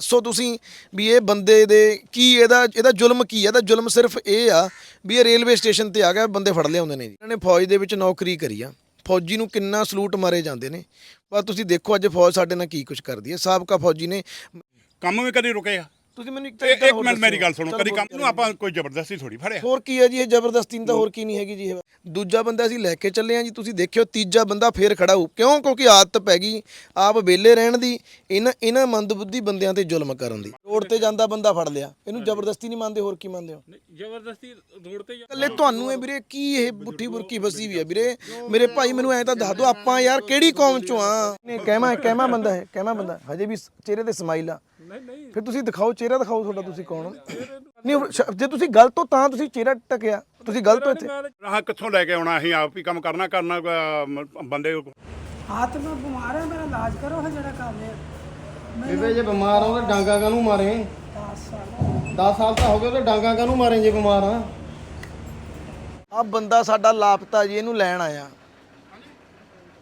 ਦੱਸੋ ਤੁਸੀਂ ਵੀ ਇਹ ਬੰਦੇ ਦੇ ਕੀ ਇਹਦਾ ਇਹਦਾ ਜ਼ੁਲਮ ਕੀ ਹੈ ਇਹਦਾ ਜ਼ੁਲਮ ਸਿਰਫ ਇਹ ਆ ਵੀ ਇਹ ਰੇਲਵੇ ਸਟੇਸ਼ਨ ਤੇ ਆ ਗਿਆ, ਬੰਦੇ ਫੜ ਲਿਆਉਂਦੇ ਨੇ ਜੀ। ਇਹਨਾਂ ਨੇ ਫੌਜ ਦੇ ਵਿੱਚ ਨੌਕਰੀ ਕਰੀ ਆ। ਫੌਜੀ ਨੂੰ ਕਿੰਨਾ ਸਲੂਟ ਮਾਰੇ ਜਾਂਦੇ ਨੇ। ਪਰ ਤੁਸੀਂ ਦੇਖੋ ਅੱਜ ਫੌਜ ਸਾਡੇ ਨਾਲ ਕੀ ਕੁਝ ਕਰਦੀ ਹੈ ਸਾਬਕਾ ਫੌਜੀ ਨੇ ਕੰਮ ਵੀ ਕਦੀ ਰੁਕੇ ਆ। ਤੁਸੀਂ ਮੈਨੂੰ ਇੱਕ ਤਾਂ ਇੱਕ ਹੋਰ ਮਿੰਟ ਮੇਰੀ। ਗੱਲ ਸੁਣੋ ਕਦੀ ਕੰਮ। ਨੂੰ ਆਪਾਂ ਕੋਈ ਜ਼ਬਰਦਸਤੀ ਥੋੜੀ ਫੜਿਆ? ਹੋਰ ਕੀ ਹੈ ਜੀ ਇਹ ਜ਼ਬਰਦਸਤੀ ਤਾਂ ਹੋਰ ਕੀ ਨਹੀਂ ਹੈਗੀ ਜੀ ਇਹ। ਦੂਜਾ ਬੰਦਾ ਅਸੀਂ ਲੈ ਕੇ ਚੱਲੇ ਆ ਜੀ ਤੁਸੀਂ ਦੇਖਿਓ ਤੀਜਾ ਬੰਦਾ ਫੇਰ ਖੜਾ ਹੋ ਕਿਉਂ? ਕਿਉਂਕਿ ਆਦਤ ਪੈ ਗਈ ਆਪ ਵਿਹਲੇ ਰਹਿਣ ਦੀ ਇਹਨਾਂ ਇਹਨਾਂ ਮੰਦਬੁੱਧੀ ਬੰਦਿਆਂ ਤੇ ਜ਼ੁਲਮ ਕਰਨ ਦੀ। ਰੋਡ ਤੇ ਜਾਂਦਾ ਬੰਦਾ ਫੜ ਲਿਆ। ਇਹਨੂੰ ਜ਼ਬਰਦਸਤੀ ਨਹੀਂ ਮੰਨਦੇ ਹੋਰ ਕੀ ਮੰਨਦੇ ਹੋ? ਜ਼ਬਰਦਸਤੀ ਰੋਡ ਤੇ ਇਕੱਲੇ ਤੁਹਾਨੂੰ ਇਹ ਵੀਰੇ ਕੀ ਇਹ ਬੁੱਠੀ ਬੁਰਕੀ ਫਸੀ ਵੀ ਹੈ ਵੀਰੇ? ਮੇਰੇ ਭਾਈ ਮੈਨੂੰ ਐਂ ਤਾਂ ਦੱਸ ਦਿਓ ਆਪਾਂ ਯਾਰ ਕਿਹੜੀ ਕੌਮ ਚੋਂ ਆ? ਨਹੀਂ ਕਹਿਮਾ ਕਹਿਮਾ ਬੰਦਾ ਹੈ ਕਹਿਮਾ ਬੰਦਾ। ਹਜੇ ਵੀ ਚਿਹਰੇ ਤੇ ਸਮਾਈਲ ਆ। ਨਹੀਂ ਨਹੀਂ। ਫਿਰ ਤੁਸੀਂ ਦਿਖਾਓ ਚਿਹਰਾ ਦਿਖਾਓ ਤੁਹਾਡਾ ਤੁਸੀਂ ਕੌਣ ਹੋ? ਨਹੀਂ ਸ਼- ਜੇ ਤੁਸੀਂ ਗਲਤ ਹੋ ਤਾਂ ਤੁਸੀਂ ਚਿਹਰਾ ਟਕਿਆ। ਤੁਸੀਂ ਗਲਤ ਹੋ ਇੱਥੇ। ਆਹ ਕਿੱਥੋਂ ਲੈ ਕੇ ਆਉਣਾ? ਅਸੀਂ ਆਪ ਹੀ ਕੰਮ ਕਰਨਾ ਕਰਨਾ ਅਹ, ਮ- ਬੰਦੇ ਹੱਥ ਮੈਂ ਬਿਮਾਰ ਹਾਂ ਮੇਰਾ ਇਲਾਜ ਕਰੋ ਹਾਂ ਜਿਹੜਾ ਕੰਮ ਹੈ। ਬੇਬੇ ਜੇ ਬਿਮਾਰ ਆ ਤਾਂ ਡਾਂਗਾ ਕਾਹਨੂੰ ਮਾਰੇ? 10 ਸਾਲ। 10 ਸਾਲ ਤਾਂ ਹੋ ਗਏ ਤੇ ਡਾਂਗਾ ਕਾਹਨੂੰ ਮਾਰੇ ਜੇ ਬਿਮਾਰ ਆ? ਆ ਬੰਦਾ ਸਾਡਾ ਲਾਪਤਾ ਜੀ ਇਹਨੂੰ ਲੈਣ ਆਇਆ।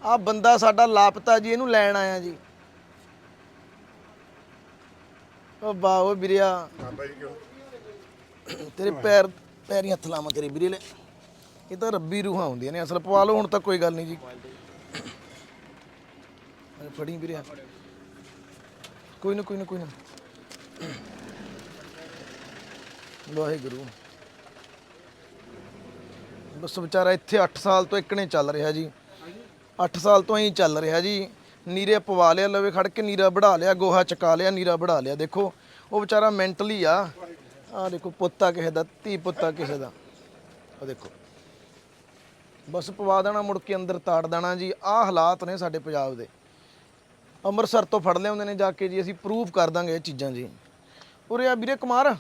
ਆ ਬੰਦਾ ਸਾਡਾ ਲਾਪਤਾ ਜੀ ਇਹਨੂੰ ਲੈਣ ਆਇਆ ਜੀ। ਓ ਵਾਹ ਓ ਵੀਰਿਆ। ਤੇਰੇ ਪੈਰ ਪੈਰੀ ਹੱਥ ਲਾਵਾਂ ਤੇਰੇ ਵੀਰੇ ਲੈ। ਇਹ ਤਾਂ ਰੱਬੀ ਰੂਹਾਂ ਹੁੰਦੀਆਂ ਨੇ ਅਸਲ ਪਵਾ ਲਓ ਹੁਣ ਤਾਂ ਕੋਈ ਗੱਲ ਨਹੀਂ ਜੀ। ਅਰੇ ਫੜੀ ਵੀਰੇ ਕੋਈ ਨਾ ਕੋਈ ਨਾ ਕੋਈ ਨਾ। ਵਾਹਿਗੁਰੂ। ਬਸ ਵਿਚਾਰਾ ਇੱਥੇ 8 ਸਾਲ ਤੋਂ ਇੱਕਣੇ ਚੱਲ ਰਿਹਾ ਜੀ। 8 ਸਾਲ ਤੋਂ ਐਂ ਚੱਲ ਰਿਹਾ ਜੀ। ਨੀਰੇ ਪਵਾ ਲਿਆ, ਲਵੇ ਖੜ ਕੇ ਨੀਰਾ ਵੜਾ ਲਿਆ, ਗੋਹਾ ਚਕਾ ਲਿਆ, ਨੀਰਾ ਵੜਾ ਲਿਆ। ਦੇਖੋ, ਉਹ ਵਿਚਾਰਾ ਮੈਂਟਲੀ ਆ। ਆ ਦੇਖੋ, ਪੁੱਤਾ ਕਿਸੇ ਦਾ, ਧੀ ਪੁੱਤਾ ਕਿਸੇ ਦਾ। ਉਹ ਦੇਖੋ। ਬਸ ਪਵਾ ਦੇਣਾ, ਮੁੜ ਕੇ ਅੰਦਰ ਤਾੜ ਦੇਣਾ ਜੀ। ਆਹ ਹਾਲਾਤ ਨੇ ਸਾਡੇ ਪੰਜਾਬ ਦੇ। ਅੰਮ੍ਰਿਤਸਰ ਤੋਂ ਫੜ ਲਿਆਉਂਦੇ ਨੇ ਜਾ ਕੇ ਜੀ, ਅਸੀਂ ਪ੍ਰੂਫ ਕਰ ਦਾਂਗੇ ਇਹ ਚੀਜ਼ਾਂ ਜੀ। ਉਰੇ ਆ ਵੀਰੇ ਕੁਮਾਰ।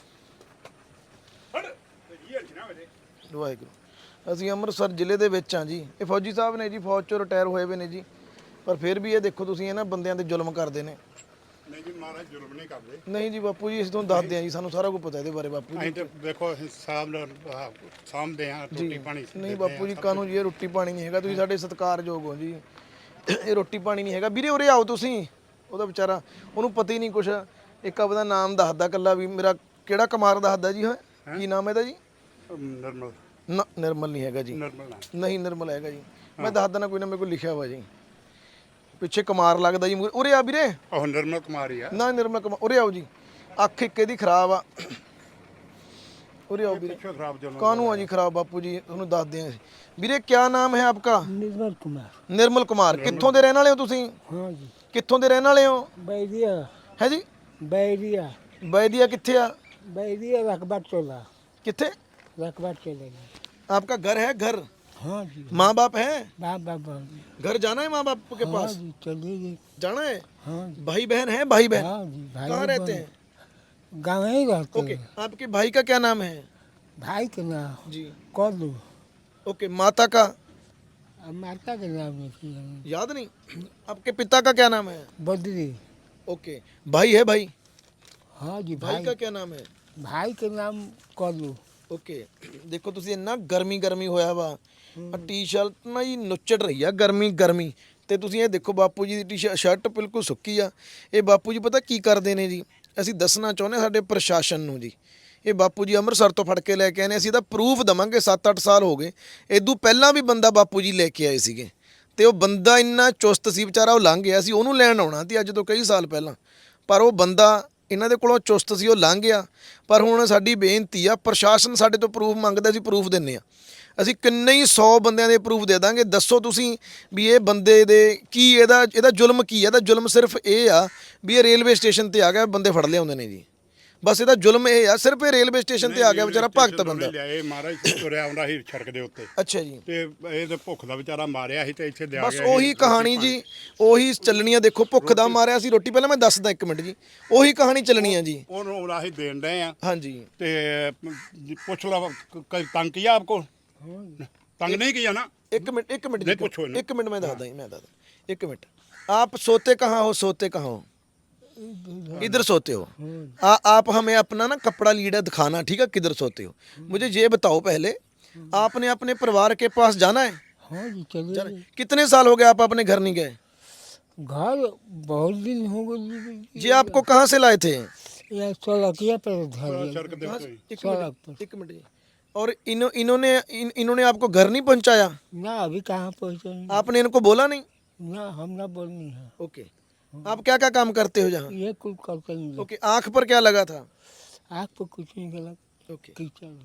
ਵਾਹਿਗੁਰੂ। ਅਸੀਂ ਅੰਮ੍ਰਿਤਸਰ ਜ਼ਿਲ੍ਹੇ ਦੇ ਵਿੱਚ ਆ ਜੀ। ਇਹ ਫੌਜੀ ਸਾਹਿਬ ਨੇ ਜੀ, ਫੌਜ ਚੋਂ ਰਿਟਾਇਰ ਹੋਏ ਹੋਏ ਨੇ ਜੀ। ਪਰ ਫਿਰ ਵੀ ਇਹ ਦੇਖੋ ਤੁਸੀਂ ਇਹਨਾਂ ਬੰਦਿਆਂ ਤੇ ਜ਼ੁਲਮ ਕਰਦੇ ਨੇ। ਨਹੀਂ ਜੀ ਮਹਾਰਾਜ ਜ਼ੁਲਮ ਨਹੀਂ ਕਰਦੇ। ਨਹੀਂ ਜੀ ਬਾਪੂ ਜੀ ਅਸੀਂ ਤੁਹਾਨੂੰ ਦੱਸਦੇ ਆ ਜੀ ਸਾਨੂੰ ਸਾਰਾ ਕੁਝ ਪਤਾ ਇਹਦੇ ਬਾਰੇ ਬਾਪੂ ਜੀ। ਅਸੀਂ ਤੇ ਦੇਖੋ ਅਸੀਂ ਸਾਹਮ ਸਾਹਮਣੇ ਆ ਰੋਟੀ ਪਾਣੀ ਨਹੀਂ ਬਾਪੂ ਜੀ ਕਾਨੂੰ ਜੀ ਇਹ ਰੋਟੀ ਪਾਣੀ ਨਹੀਂ ਹੈਗਾ ਤੁਸੀਂ ਸਾਡੇ ਸਤਿਕਾਰਯੋਗ ਹੋ ਜੀ। ਇਹ ਰੋਟੀ ਪਾਣੀ ਨਹੀਂ ਹੈਗਾ। ਵੀਰੇ ਉਰੇ ਆਓ ਤੁਸੀਂ ਉਹਦਾ ਵਿਚਾਰਾ ਉਹਨੂੰ ਪਤਾ ਹੀ ਨਹੀਂ ਕੁਛ। ਇੱਕ ਆਪਦਾ ਨਾਮ ਦੱਸਦਾ ਕੱਲਾ ਵੀ ਮੇਰਾ ਕਿਹੜਾ ਕੁਮਾਰ ਦੱਸਦਾ ਜੀ ਹੋਏ ਕੀ ਨਾਮ ਹੈ ਇਹਦਾ ਜੀ? ਨਰਮਲ। ਨਾ ਨਿਰਮਲ ਨਹੀਂ ਹੈਗਾ ਜੀ। ਨਰਮਲ ਨਾ ਨਹੀਂ ਨਿਰਮਲ ਹੈਗਾ ਜੀ। ਮੈਂ ਦੱਸ ਦਿੰਦਾ ਕੋਈ ਨਾ ਮੇਰੇ ਕੋਲ ਲਿਖਿਆ ਹੋਇਆ ਜੀ। ਪਿੱਛੇ ਕੁਮਾਰ ਲੱਗਦਾ ਜੀ ਮੂਹਰੇ- ਉਰੇ ਆ ਵੀਰੇ ਉਹ ਨਰਮਲ ਕੁਮਾਰੀ ਆ ਨਾ ਨਿਰਮਲ ਕੁਮਾਰ ਉਰੇ ਆਓ ਜੀ ਅੱਖ ਇੱਕ ਇਹਦੀ ਖਰਾਬ ਆ ਉਰੇ ਆਓ ਵੀਰੇ ਪਿੱਛੋਂ ਖਰਾਬ ਜਨਮ ਕਾਹਨੂੰ ਆ ਜੀ ਖਰਾਬ ਬਾਪੂ ਜੀ ਤੁਹਾਨੂੰ ਦੱਸਦੇ ਆ ਵੀਰੇ ਕੀ ਨਾਮ ਹੈ ਆਪਕਾ निर्मल कुमार ਨਿਰਮਲ ਕੁਮਾਰ ਕਿੱਥੋਂ ਦੇ ਰਹਿਣ ਵਾਲੇ ਹੋ ਤੁਸੀਂ हाँ जी ਕਿੱਥੋਂ ਦੇ ਰਹਿਣ ਵਾਲੇ ਹੋ बैरिया ਹੈ ਜੀ बैरिया ਬੈਦੀਆ ਕਿੱਥੇ ਆ बैरिया रकबा चोला किथे रकबा चलेगा आपका घर है घर हाँ जी। माँ बाप है? बाप बाप घर जाना है माँ बाप के हाँ पास? जी चलिए जाना है? हाँ भाई बहन है भाई बहन? हाँ जी भाई कहाँ रहते हैं? गाँव ही रहते ओके आपके भाई का क्या नाम है? भाई के नाम? जी। कौलू। ओके माता का? माता के नाम है याद नहीं? आपके पिता का क्या नाम है? बद्री। ओके भाई है भाई? हाँ जी भाई भाई। का क्या नाम है? भाई के नाम कौलू। ਓਕੇ। ਦੇਖੋ ਤੁਸੀਂ ਇੰਨਾ ਗਰਮੀ ਗਰਮੀ ਹੋਇਆ ਵਾ ਟੀ-ਸ਼ਰਟ ਨਾ ਜੀ ਨੁੱਚੜ ਰਹੀ ਆ, ਗਰਮੀ ਗਰਮੀ। ਤੇ ਤੁਸੀਂ ਇਹ ਦੇਖੋ ਬਾਪੂ ਜੀ ਦੀ ਟੀ-ਸ਼ਰਟ ਬਿਲਕੁਲ ਸੁੱਕੀ ਆ। ਇਹ ਬਾਪੂ ਜੀ ਪਤਾ ਕੀ ਕਰਦੇ ਨੇ ਜੀ? ਅਸੀਂ ਦੱਸਣਾ ਚਾਹੁੰਦੇ ਸਾਡੇ ਪ੍ਰਸ਼ਾਸਨ ਨੂੰ ਜੀ। ਇਹ ਬਾਪੂ ਜੀ ਅੰਮ੍ਰਿਤਸਰ ਤੋਂ ਫੜ ਕੇ ਲੈ ਕੇ ਆਏ ਨੇ, ਅਸੀਂ ਇਹਦਾ ਪ੍ਰੂਫ ਦਵਾਂਗੇ 7-8 ਸਾਲ ਹੋ ਗਏ। ਇਦੋਂ ਪਹਿਲਾਂ ਵੀ ਬੰਦਾ ਬਾਪੂ ਜੀ ਲੈ ਕੇ ਆਏ ਸੀਗੇ। ਤੇ ਉਹ ਬੰਦਾ ਇੰਨਾ ਚੁਸਤ ਸੀ ਵਿਚਾਰਾ, ਉਹ ਲੰਘ ਗਿਆ ਸੀ, ਉਹਨੂੰ ਲੈਣ ਆਉਣਾ ਸੀ ਅੱਜ ਤੋਂ ਕਈ ਸਾਲ ਪਹਿਲਾਂ। ਪਰ ਉਹ ਬੰਦਾ ਇਹਨਾਂ ਦੇ ਕੋਲੋਂ ਚੁਸਤ ਸੀ, ਉਹ ਲੰਘ ਗਿਆ। ਪਰ ਹੁਣ ਸਾਡੀ ਬੇਨਤੀ ਆ, ਪ੍ਰਸ਼ਾਸਨ ਸਾਡੇ ਤੋਂ ਪ੍ਰੂਫ ਮੰਗਦਾ ਸੀ ਪ੍ਰੂਫ ਦਿੰਨੇ ਆ। ਅਸੀਂ ਕਿੰਨੇ ਹੀ 100 ਬੰਦਿਆਂ ਦੇ ਪ੍ਰੂਫ ਦੇ ਦਾਂਗੇ। ਦੱਸੋ ਤੁਸੀਂ ਵੀ ਇਹ ਬੰਦੇ ਦੇ ਕੀ ਇਹਦਾ ਇਹਦਾ ਜ਼ੁਲਮ ਕੀ ਹੈ ਇਹਦਾ ਜ਼ੁਲਮ ਸਿਰਫ ਇਹ ਆ ਵੀ ਇਹ ਰੇਲਵੇ ਸਟੇਸ਼ਨ ਤੇ ਆ ਗਿਆ, ਬੰਦੇ ਫੜ ਲਿਆਉਂਦੇ ਨੇ ਜੀ। ਬਸ ਇਹਦਾ ਜ਼ੁਲਮ ਇਹ ਆ ਸਿਰਫ ਇਹ ਰੇਲਵੇ ਸਟੇਸ਼ਨ ਤੇ ਆ ਗਿਆ ਵਿਚਾਰਾ ਭਗਤ ਬੰਦਾ। ਲਿਆਏ ਮਹਾਰਾਜ ਤੁਰਿਆ ਆਉਂਦਾ ਸੀ ਸੜਕ ਦੇ ਉੱਤੇ। ਅੱਛਾ ਜੀ। ਤੇ ਇਹ ਤੇ ਭੁੱਖ ਦਾ ਵਿਚਾਰਾ ਮਾਰਿਆ ਸੀ ਤੇ ਇੱਥੇ ਦਿਆ ਗਿਆ ਬਸ ਉਹੀ ਕਹਾਣੀ ਜੀ ਉਹੀ ਚੱਲਣੀ ਦੇਖੋ ਭੁੱਖ ਦਾ ਮਾਰਿਆ ਸੀ ਰੋਟੀ ਪਹਿਲਾਂ ਮੈਂ ਦੱਸਦਾ ਇੱਕ ਮਿੰਟ ਜੀ। ਉਹੀ ਕਹਾਣੀ ਚੱਲਣੀ ਆ ਜੀ ਉਹਨੂੰ ਆਉਂਦਾ ਸੀ ਦੇਣ ਡਏ ਆ। ਹਾਂਜੀ। ਤੇ ਪੁੱਛ ਲਾ ਕ- ਤੰਗ ਕੀ ਆਪਕੋ ਤੰਗ ਨਹੀਂ ਕੀਆ ਨਾ? ਇੱਕ ਮਿੰਟ ਇੱਕ ਮਿੰਟ ਜੀ, ਇੱਕ ਮਿੰਟ ਮੈਂ ਦੱਸਦਾ ਜੀ ਮੈਂ ਦੱਸਦਾ। ਇੱਕ ਮਿੰਟ। ਆਪ ਸੋਤੇ ਕਹਾ ਹੋ ਸੋਤੇ ਕਹਾ ਹੋ? इधर सोते हो? आ, आप हमें अपना ना कपड़ा लीड़ा दिखाना ठीक है? किधर सोते हो? मुझे ये बताओ पहले आपने अपने परिवार के पास जाना है? हाँ जी चले जाना- कितने साल हो गए आप अपने घर नहीं गए? घर बहुत दिन हो गए जी आपको कहाँ से लाए थे? और इन इन्होंने इन, इन्होंने आपको घर नहीं पहुँचाया? ना अभी कहाँ पहुँचे आपने इनको बोला नहीं? ना हम ना बोलनी है। ओके। आप क्या क्या काम करते हो जहाँ ये कुछ करते नहीं ओके आंख पर क्या लगा था आँख पर कुछ नहीं गलत ओके कीचड़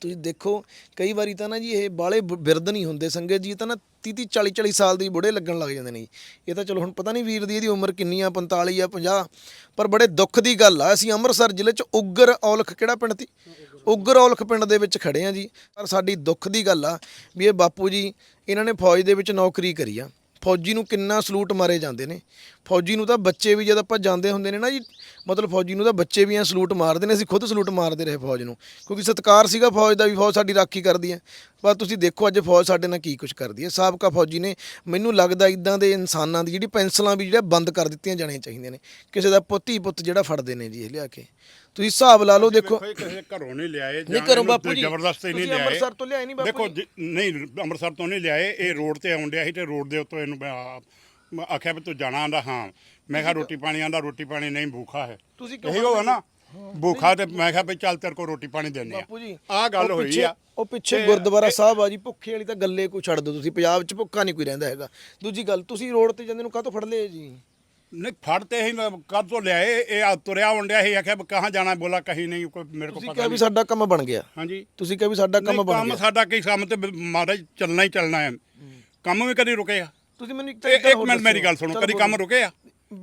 ਤੁਸੀਂ ਦੇਖੋ ਕਈ ਵਾਰੀ ਤਾਂ ਨਾ ਜੀ ਇਹ ਬਾਲੇ ਬਿਰਧ ਨਹੀਂ ਹੁੰਦੇ ਸੰਗਤ ਜੀ ਇਹ ਤਾਂ ਨਾ 30 40 40 ਸਾਲ ਦੇ ਹੀ ਬੁੜੇ ਲੱਗਣ ਲੱਗ ਜਾਂਦੇ ਨੇ ਜੀ ਇਹ ਤਾਂ ਚਲੋ ਹੁਣ ਪਤਾ ਨਹੀਂ ਵੀਰ ਦੀ ਇਹਦੀ ਉਮਰ ਕਿੰਨੀ ਆ 45 ਆ 50 ਪਰ ਬੜੇ ਦੁੱਖ ਦੀ ਗੱਲ ਆ ਅਸੀਂ ਅੰਮ੍ਰਿਤਸਰ ਜ਼ਿਲ੍ਹੇ 'ਚ ਉਗਰ ਔਲਖ ਕਿਹੜਾ ਪਿੰਡ ਸੀ ਉਗਰ ਔਲਖ ਪਿੰਡ ਦੇ ਵਿੱਚ ਖੜੇ ਆ ਜੀ ਪਰ ਸਾਡੀ ਦੁੱਖ ਦੀ ਗੱਲ ਆ ਵੀ ਇਹ ਬਾਪੂ ਜੀ ਇਹਨਾਂ ਨੇ ਫੌਜ ਦੇ ਵਿੱਚ ਨੌਕਰੀ ਕਰੀ ਆ ਫੌਜੀ ਨੂੰ ਕਿੰਨਾ ਸਲੂਟ ਮਾਰੇ ਜਾਂਦੇ ਨੇ। ਫੌਜੀ ਨੂੰ ਤਾਂ ਬੱਚੇ ਵੀ ਜਦ ਆਪਾਂ ਜਾਂਦੇ ਹੁੰਦੇ ਨੇ ਨਾ ਜੀ, ਮਤਲਬ ਫੌਜੀ ਨੂੰ ਤਾਂ ਬੱਚੇ ਵੀ ਐ ਸਲੂਟ ਮਾਰਦੇ ਨੇ, ਅਸੀਂ ਖੁਦ ਸਲੂਟ ਮਾਰਦੇ ਰਹੇ ਫੌਜ ਨੂੰ। ਕਿਉਂਕਿ ਸਤਿਕਾਰ ਸੀਗਾ ਫੌਜ ਦਾ ਵੀ, ਫੌਜ ਸਾਡੀ ਰਾਖੀ ਕਰਦੀ ਹੈ ਪਰ ਤੁਸੀਂ ਦੇਖੋ ਅੱਜ ਫੌਜ ਸਾਡੇ ਨਾਲ ਕੀ ਕੁਝ ਕਰਦੀ ਹੈ ਸਾਬਕਾ ਫੌਜੀ ਨੇ ਮੈਨੂੰ ਲੱਗਦਾ ਇਦਾਂ ਦੇ ਇਨਸਾਨਾਂ ਦੀ ਜਿਹੜੀ ਪੈਨਸਲਾਂ ਵੀ ਜਿਹੜਾ ਬੰਦ ਕਰ ਦਿੱਤੀਆਂ ਜਾਣੀਆਂ ਚਾਹੀਦੀਆਂ ਨੇ। ਕਿਸੇ ਦਾ ਪੁੱਤੀ ਪੁੱਤ ਜਿਹੜਾ ਫੜਦੇ ਨੇ ਜੀ ਇਹ ਲਿਆ ਕੇ। ਤੁਸੀਂ ਹਿਸਾਬ ਲਾ ਲਓ ਦੇਖੋ। ਕਿਸੇ ਘਰੋਂ ਨਹੀਂ ਲਿਆਏ ਨਹੀਂ ਜਾਂ ਘਰੋਂ ਬਾਪੂ ਜੀ, ਜ਼ਬਰਦਸਤੀ ਨਹੀਂ ਤੁਸੀਂ ਲਿਆਏ। ਅੰਮ੍ਰਿਤਸਰ ਤੋਂ ਲਿਆਏ ਨਹੀਂ ਬਾਪੂ ਦੇਖੋ ਨਹੀਂ ਅੰਮ੍ਰਿਤਸਰ ਤੋਂ ਨਹੀਂ ਲਿਆਏ ਇਹ ਰੋਡ ਤੇ ਆਉਣ ਡਿਆ ਸੀ ਤੇ ਰੋਡ ਦੇ ਉੱਤੋਂ ਇਹਨੂੰ ਮੈਂ ਆਖਿਆ ਵੀ ਤੂੰ ਜਾਣਾ ਆਂਦਾ ਹਾਂ। ਮੈਂ ਕਿਹਾ ਰੋਟੀ ਪਾਣੀ ਆਂਦਾ ਰੋਟੀ ਪਾਣੀ ਨਹੀਂ ਭੂਖਾ ਹੈ। ਤੁਸੀਂ ਕਿਉਂ ਇਹੀ ਨਾ ਭੂਖਾ ਤੇ ਮੈਂ ਕਿਹਾ ਵੀ ਚੱਲ ਤੇਰੇ ਕੋਲ ਰੋਟੀ ਪਾਣੀ ਦਿੰਦੇ ਆ ਬਾਪੂ ਜੀ ਗੱਲ ਹੋਈ ਆ। ਉਹ ਪਿੱਛੇ ਤੇ ਗੁਰਦੁਆਰਾ ਸਾਹਿਬ ਆ ਜੀ ਭੁੱਖੇ ਵਾਲੀ ਤਾਂ ਗੱਲੇ ਕੋਈ ਛੱਡ ਦਿਓ ਤੁਸੀਂ ਪੰਜਾਬ 'ਚ ਭੁੱਖਾ ਨਹੀਂ ਕੋਈ ਰਹਿੰਦਾ ਹੈਗਾ। ਦੂਜੀ ਗੱਲ ਤੁਸੀਂ ਰੋਡ ਤੇ ਜਾਂਦੇ ਨੂੰ ਕਾਹਤੋਂ ਫੜ ਲਏ ਜੀ? ਨਹੀਂ ਫੜਤੇ ਹੀ ਕਦ ਤੋਂ ਲਿਆਏ ਇਹ ਆ ਤੁਰਿਆ ਹੁੰਦਿਆ ਸੀ ਆਖਿਆ ਵੀ ਕਹਾਂ ਜਾਣਾ ਬੋਲਾ ਕਹੀਂ ਨਹੀਂ ਕੋਈ ਮੇਰੇ ਕੋਲ ਤੁਸੀਂ ਪਤਾ ਕਿਹਾ ਵੀ ਨਹੀਂ। ਸਾਡਾ ਕੰਮ ਬਣ ਗਿਆ। ਹਾਂਜੀ। ਤੁਸੀਂ ਕਿਹਾ ਵੀ ਸਾਡਾ ਕੰਮ ਨਹੀਂ, ਬਣ ਕੰਮ ਗਿਆ। ਸਾਡਾ ਕੀ ਕੰਮ ਤੇ ਮਹਾਰਾਜ ਚੱਲਣਾ ਹੀ ਚੱਲਣਾ ਹੈ। ਕੰਮ ਵੀ ਕਦੀ ਰੁਕੇਗਾ ਤੁਸੀਂ ਮੈਨੂੰ ਇੱਕ ਇੱਕ ਮਿੰਟ ਮੇਰੀ। ਗੱਲ ਸੁਣੋ ਕਦੀ ਕੰਮ। ਰੁਕੇ ਆ?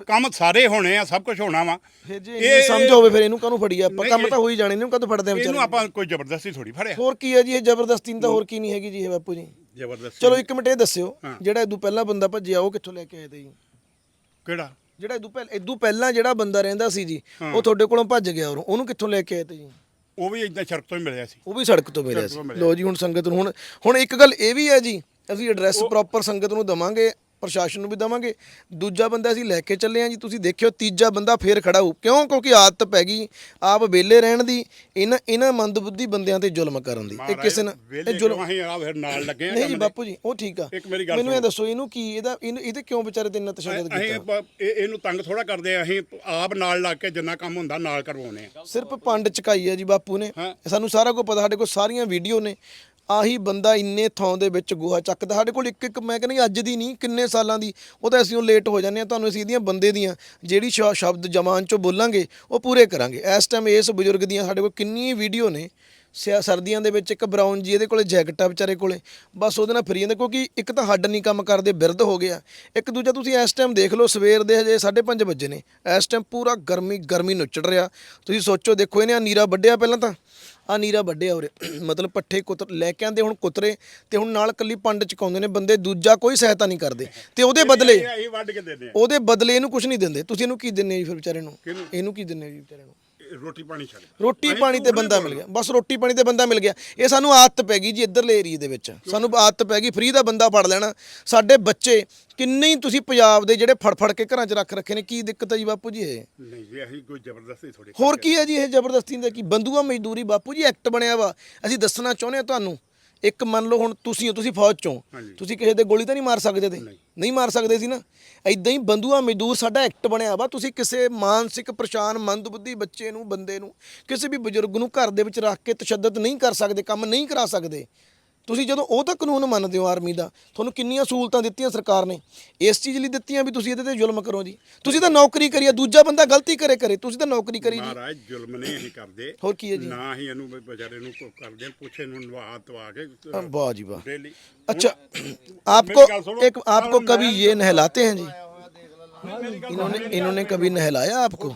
ਕੰਮ ਸਾਰੇ ਹੋਣੇ ਆ ਸਭ ਕੁਝ ਹੋਣਾ ਵਾ। ਫਿਰ ਜੇ ਇਹ- ਸਮਝ ਹੋਵੇ ਫਿਰ ਇਹਨੂੰ ਕਾਹਨੂੰ ਫੜੀ ਆਪਾਂ ਕੰਮ ਤਾਂ ਹੋ ਹੀ ਜਾਣੇ ਨੇ ਕਦੋਂ ਫੜਦੇ ਆ ਇਹਨੂੰ ਵਿਚਾਰੇ ਆਪਾਂ ਕੋਈ ਜ਼ਬਰਦਸਤੀ ਥੋੜੀ ਫੜਿਆ। ਹੋਰ ਕੀ ਹੈ ਜੀ ਇਹ ਜ਼ਬਰਦਸਤੀ ਤਾਂ ਹੋਰ ਕੀ ਨਹੀਂ ਹੈਗੀ ਜੀ ਇਹ ਬਾਪੂ ਜੀ। ਜ਼ਬਰਦਸਤੀ। ਚਲੋ ਇੱਕ ਮਿੰਟ ਇਹ ਦੱਸਿਓ ਹਾਂ। ਜਿਹੜਾ ਇਦੋਂ ਪਹਿਲਾਂ ਬੰਦਾ ਭੱਜਿਆ ਉਹ ਕਿੱਥੋਂ ਲੈ ਕੇ ਆਏ ਤੇ ਜੀ? ਕਿਹੜਾ? ਜਿਹੜਾ ਇਦੋਂ ਪਹਿਲਾਂ ਇਦੋਂ ਪਹਿਲਾਂ ਜਿਹੜਾ ਬੰਦਾ ਰਹਿੰਦਾ ਸੀ ਜੀ। ਉਹ ਤੁਹਾਡੇ ਕੋਲੋਂ ਭੱਜ ਗਿਆ ਉਰੋਂ ਉਹਨੂੰ ਕਿੱਥੋਂ ਲੈ ਕੇ ਆਏ ਤੇ ਜੀ ਉਹ ਵੀ ਇਦਾਂ ਸ਼ਰਕ ਤੋਂ ਹੀ ਮਿਲਿਆ ਸੀ ਉਹ ਵੀ ਸੜਕ ਤੋਂ ਮਿਲਿਆ ਸੜਕ ਸੀ। ਲੋ ਜੀ ਹੁਣ ਸੰਗਤ ਨੂੰ ਹੁਣ ਹੁਣ ਇੱਕ ਗੱਲ ਇਹ ਵੀ ਹੈ ਜੀ ਅਸੀਂ ਐਡਰੈਸ ਪ੍ਰੋਪਰ ਸੰਗਤ ਨੂੰ ਦਵਾਂਗੇ ਪ੍ਰਸ਼ਾਸਨ ਨੂੰ ਵੀ ਦਵਾਂਗੇ। ਦੂਜਾ ਬੰਦਾ ਅਸੀਂ ਲੈ ਕੇ ਚੱਲੇ ਆ ਜੀ ਤੁਸੀਂ ਦੇਖਿਓ ਤੀਜਾ ਬੰਦਾ ਫੇਰ ਖੜਾ ਹੋ ਕਿਉਂ? ਕਿਉਂਕਿ ਆਦਤ ਪੈ ਗਈ ਆਪ ਵਿਹਲੇ ਰਹਿਣ ਦੀ ਇਹਨਾਂ ਇਹਨਾਂ ਮੰਦਬੁੱਧੀ ਬੰਦਿਆਂ ਤੇ ਜ਼ੁਲਮ ਕਰਨ ਦੀ। ਇਹ ਕਿਸੇ ਨੇ ਇਹ ਜ਼ੁਲਮ ਅਸੀਂ ਆ ਫਿਰ ਨਾਲ ਲੱਗੇ ਆ ਨਹੀਂ ਜੀ। ਬਾਪੂ ਜੀ ਉਹ ਠੀਕ ਆ। ਮੈਨੂੰ ਇਹ। ਦੱਸੋ ਇਹਨੂੰ ਕੀ ਇਹਦਾ ਇਹਦੇ ਕਿਉਂ ਵਿਚਾਰੇ ਤੇ ਇੰਨਾ ਤਸ਼ੱਦਦ ਕੀਤਾ? ਇਹਨੂੰ ਤੰਗ ਥੋੜਾ ਕਰਦੇ ਆ ਅਸੀਂ ਆਪ ਨਾਲ ਲੱਗ ਕੇ ਜਿੰਨਾ ਕੰਮ ਹੁੰਦਾ ਨਾਲ ਕਰਵਾਉਨੇ ਆ। ਸਿਰਫ ਪੰਡ ਚਕਾਈ ਹੈ ਜੀ ਬਾਪੂ ਨੇ। ਸਾਨੂੰ ਸਾਰਾ ਕੁਝ ਪਤਾ ਸਾਡੇ ਕੋਲ ਸਾਰੀਆਂ ਵੀਡੀਓ ਨੇ। ਆਹੀ ਬੰਦਾ ਇੰਨੇ ਥਾਂ ਦੇ ਵਿੱਚ ਗੋਹਾ ਚੱਕਦਾ। ਸਾਡੇ ਕੋਲ ਇੱਕ ਇੱਕ ਮੈਂ ਕਹਿੰਦਾ ਅੱਜ ਦੀ ਨਹੀਂ, ਕਿੰਨੇ ਸਾਲਾਂ ਦੀ। ਉਹ ਤਾਂ ਅਸੀਂ ਉਹ ਲੇਟ ਹੋ ਜਾਂਦੇ ਆ ਤੁਹਾਨੂੰ ਅਸੀਂ ਇਹਦੀਆਂ ਬੰਦੇ ਦੀਆਂ ਜਿਹੜੀ ਸ਼- ਸ਼ਬਦ ਜਮਾਨ ਚੋਂ ਬੋਲਾਂਗੇ, ਉਹ ਪੂਰੇ ਕਰਾਂਗੇ। ਇਸ ਟਾਈਮ ਇਸ ਬਜ਼ੁਰਗ ਦੀਆਂ ਸਾਡੇ ਕੋਲ ਕਿੰਨੀ ਵੀਡੀਓ ਨੇ। ਸਿਆ- ਸਰਦੀਆਂ ਦੇ ਵਿੱਚ ਇੱਕ ਬਰਾਊਨ ਜੀ, ਇਹਦੇ ਕੋਲੇ ਜੈਕਟ ਆ ਵਿਚਾਰੇ ਕੋਲੇ। ਬਸ ਉਹਦੇ ਨਾਲ ਫਰੀ ਜਾਂਦਾ, ਕਿਉਂਕਿ ਇੱਕ ਤਾਂ ਹੱਡ ਨਹੀਂ ਕੰਮ ਕਰਦੇ, ਬਿਰਧ ਹੋ ਗਿਆ। ਇੱਕ ਦੂਜਾ, ਤੁਸੀਂ ਇਸ ਟਾਈਮ ਦੇਖ ਲਓ, ਸਵੇਰ ਦੇ ਹਜੇ 5:30 ਵਜੇ ਨੇ। ਇਸ ਟਾਈਮ ਪੂਰਾ ਗਰਮੀ ਗਰਮੀ ਨੁੱਚੜ ਰਿਹਾ। ਤੁਸੀਂ ਸੋਚੋ, ਦੇਖੋ ਇਹਨੇ ਆ ਨੀਰਾ ਵੱਢਿਆ ਪਹਿਲਾਂ ਤਾਂ। ਆ ਨੀਰਾ ਵੱਢਿਆ ਉਰੇ। ਮਤਲਬ ਪੱਠੇ ਕੁਤਰ ਲੈ ਕੇ ਆਂਦੇ ਹੁਣ ਕੁਤਰੇ ਤੇ ਹੁਣ ਨਾਲ ਕੱਲੀ ਪੰਡ ਚਕਾਉਂਦੇ ਨੇ ਬੰਦੇ ਦੂਜਾ ਕੋਈ ਸਹਾਇਤਾ ਨਹੀਂ ਕਰਦੇ। ਤੇ ਉਹਦੇ ਬਦਲੇ ਇਹ ਅਸੀਂ ਵੱਢ ਕੇ ਦਿੰਦੇ ਆ ਉਹਦੇ ਬਦਲੇ ਇਹਨੂੰ ਕੁਝ ਨਹੀਂ ਦਿੰਦੇ। ਤੁਸੀਂ ਇਹਨੂੰ ਕੀ ਦਿੰਦੇ ਜੀ ਫਿਰ ਵਿਚਾਰੇ ਨੂੰ? ਕਿਹਨੂੰ? ਇਹਨੂੰ ਕੀ ਦਿੰਦੇ ਜੀ ਵਿਚਾਰੇ ਨੂੰ? ਰੋਟੀ ਪਾਣੀ ਛੱਡ ਰੋਟੀ ਪਾਣੀ ਤੇ ਬੰਦਾ ਮਿਲ ਗਿਆ। ਬਸ ਰੋਟੀ ਪਾਣੀ ਤੇ ਬੰਦਾ ਮਿਲ ਗਿਆ। ਇਹ ਸਾਨੂੰ ਆਦਤ ਪੈ ਗਈ ਜੀ ਇੱਧਰਲੇ ਏਰੀਏ ਦੇ ਵਿੱਚ। ਸਾਨੂੰ ਆਦਤ ਪੈ ਗਈ ਫ੍ਰੀ ਦਾ ਬੰਦਾ ਫੜ ਲੈਣਾ। ਸਾਡੇ ਬੱਚੇ ਕਿੰਨੇ ਹੀ ਤੁਸੀਂ ਪੰਜਾਬ ਦੇ ਜਿਹੜੇ ਫੜ ਫੜ ਕੇ ਘਰਾਂ 'ਚ ਰੱਖ ਰੱਖੇ ਨੇ ਕੀ ਦਿੱਕਤ ਹੈ ਜੀ ਬਾਪੂ ਜੀ ਇਹ? ਨਹੀਂ ਜੀ ਅਸੀਂ ਕੋਈ ਜ਼ਬਰਦਸਤੀ ਥੋੜੀ ਹੋਰ ਕੀ ਹੈ ਜੀ ਇਹ ਜ਼ਬਰਦਸਤੀ ਦਾ ਕੀ? ਬੰਦੂਆ ਮਜ਼ਦੂਰੀ ਬਾਪੂ ਜੀ ਐਕਟ ਬਣਿਆ ਵਾ। ਅਸੀਂ ਦੱਸਣਾ ਚਾਹੁੰਦੇ ਹਾਂ ਤੁਹਾਨੂੰ। ਇੱਕ ਮੰਨ ਲਓ ਹੁਣ ਤੁਸੀਂ ਹੋ ਤੁਸੀਂ ਫੌਜ ਚੋਂ। ਤੁਸੀਂ ਕਿਸੇ ਦੇ ਗੋਲੀ ਤਾਂ ਨਹੀਂ ਮਾਰ ਸਕਦੇ ਤੇ? ਨਹੀਂ। ਮਾਰ ਸਕਦੇ ਸੀ ਨਾ? ਐਦਾਂ ਹੀ ਬੰਦੂਆ ਮਜ਼ਦੂਰ ਸਾਡਾ ਐਕਟ ਬਣਿਆ ਵਾ ਤੁਸੀਂ ਕਿਸੇ ਮਾਨਸਿਕ ਪਰੇਸ਼ਾਨ ਮੰਦਬੁੱਧੀ ਬੱਚੇ ਨੂੰ ਬੰਦੇ ਨੂੰ ਕਿਸੇ ਵੀ ਬਜ਼ੁਰਗ ਨੂੰ ਘਰ ਦੇ ਵਿੱਚ ਰੱਖ ਕੇ ਤਸ਼ੱਦਦ ਨਹੀਂ ਕਰ ਸਕਦੇ ਕੰਮ ਨਹੀਂ ਕਰਾ ਸਕਦੇ। ਤੁਸੀਂ ਜਦੋਂ ਉਹ ਤਾਂ ਕਾਨੂੰਨ ਮੰਨਦੇ ਹੋ ਆਰਮੀ ਦਾ ਤੁਹਾਨੂੰ ਕਿੰਨੀਆਂ ਸਹੂਲਤਾਂ ਦਿੱਤੀਆਂ ਸਰਕਾਰ ਨੇ ਇਸ ਚੀਜ਼ ਲਈ ਦਿੱਤੀਆਂ ਵੀ ਤੁਸੀਂ ਇਹਦੇ ਤੇ ਜ਼ੁਲਮ ਕਰੋ ਜੀ ਤੁਸੀਂ ਤਾਂ ਨੌਕਰੀ ਕਰੀ ਆ ਦੂਜਾ ਬੰਦਾ ਗਲਤੀ ਕਰੇ ਕਰੇ ਤੁਸੀਂ ਤਾਂ ਨੌਕਰੀ ਕਰੀ ਜੀ ਮਹਾਰਾਜ ਜ਼ੁਲਮ ਨਹੀਂ ਅਸੀਂ ਕਰਦੇ ਹੋਰ ਕੀ ਹੈ ਜੀ? ਨਾ ਹੀ ਇਹਨੂੰ ਵੀ ਵਿਚਾਰੇ ਨੂੰ ਕੋਈ ਕਰਦੇ ਆ, ਪੁੱਛੇ ਨੂੰ ਨਵਾ ਤਵਾ ਕੇ हाँ, वाह जी वाह डेली अच्छा मेरी आपको गाल सुनो। एक आपको कभी ये नहलाते हैं जी इन्होंने इन्होंने कभी नहलाया आपको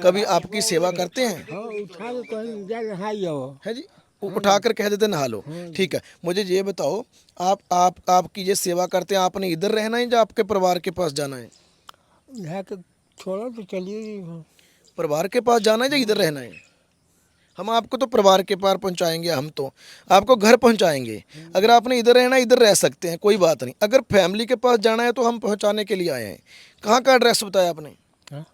कभी आपकी सेवा करते हैं हाँ उठा के कहीं जा नहाई हो है जी उ- उठा कर कह देते नहा लो। ठीक है। मुझे ये बताओ आप आप आपकी ये सेवा करते हैं आपने इधर रहना है या आपके परिवार के पास जाना है? यहाँ के छोड़ो तो चलिए। परिवार के पास जाना है या इधर रहना है? हम आपको तो परिवार के पार पहुंचाएँगे हम तो। आपको घर पहुंचाएँगे। अगर आपने इधर रहना है इधर रह सकते हैं कोई बात नहीं। अगर फैमिली के पास जाना है तो हम पहुँचाने के लिए आए हैं। कहाँ का एड्रेस बताया आपने? हाँ?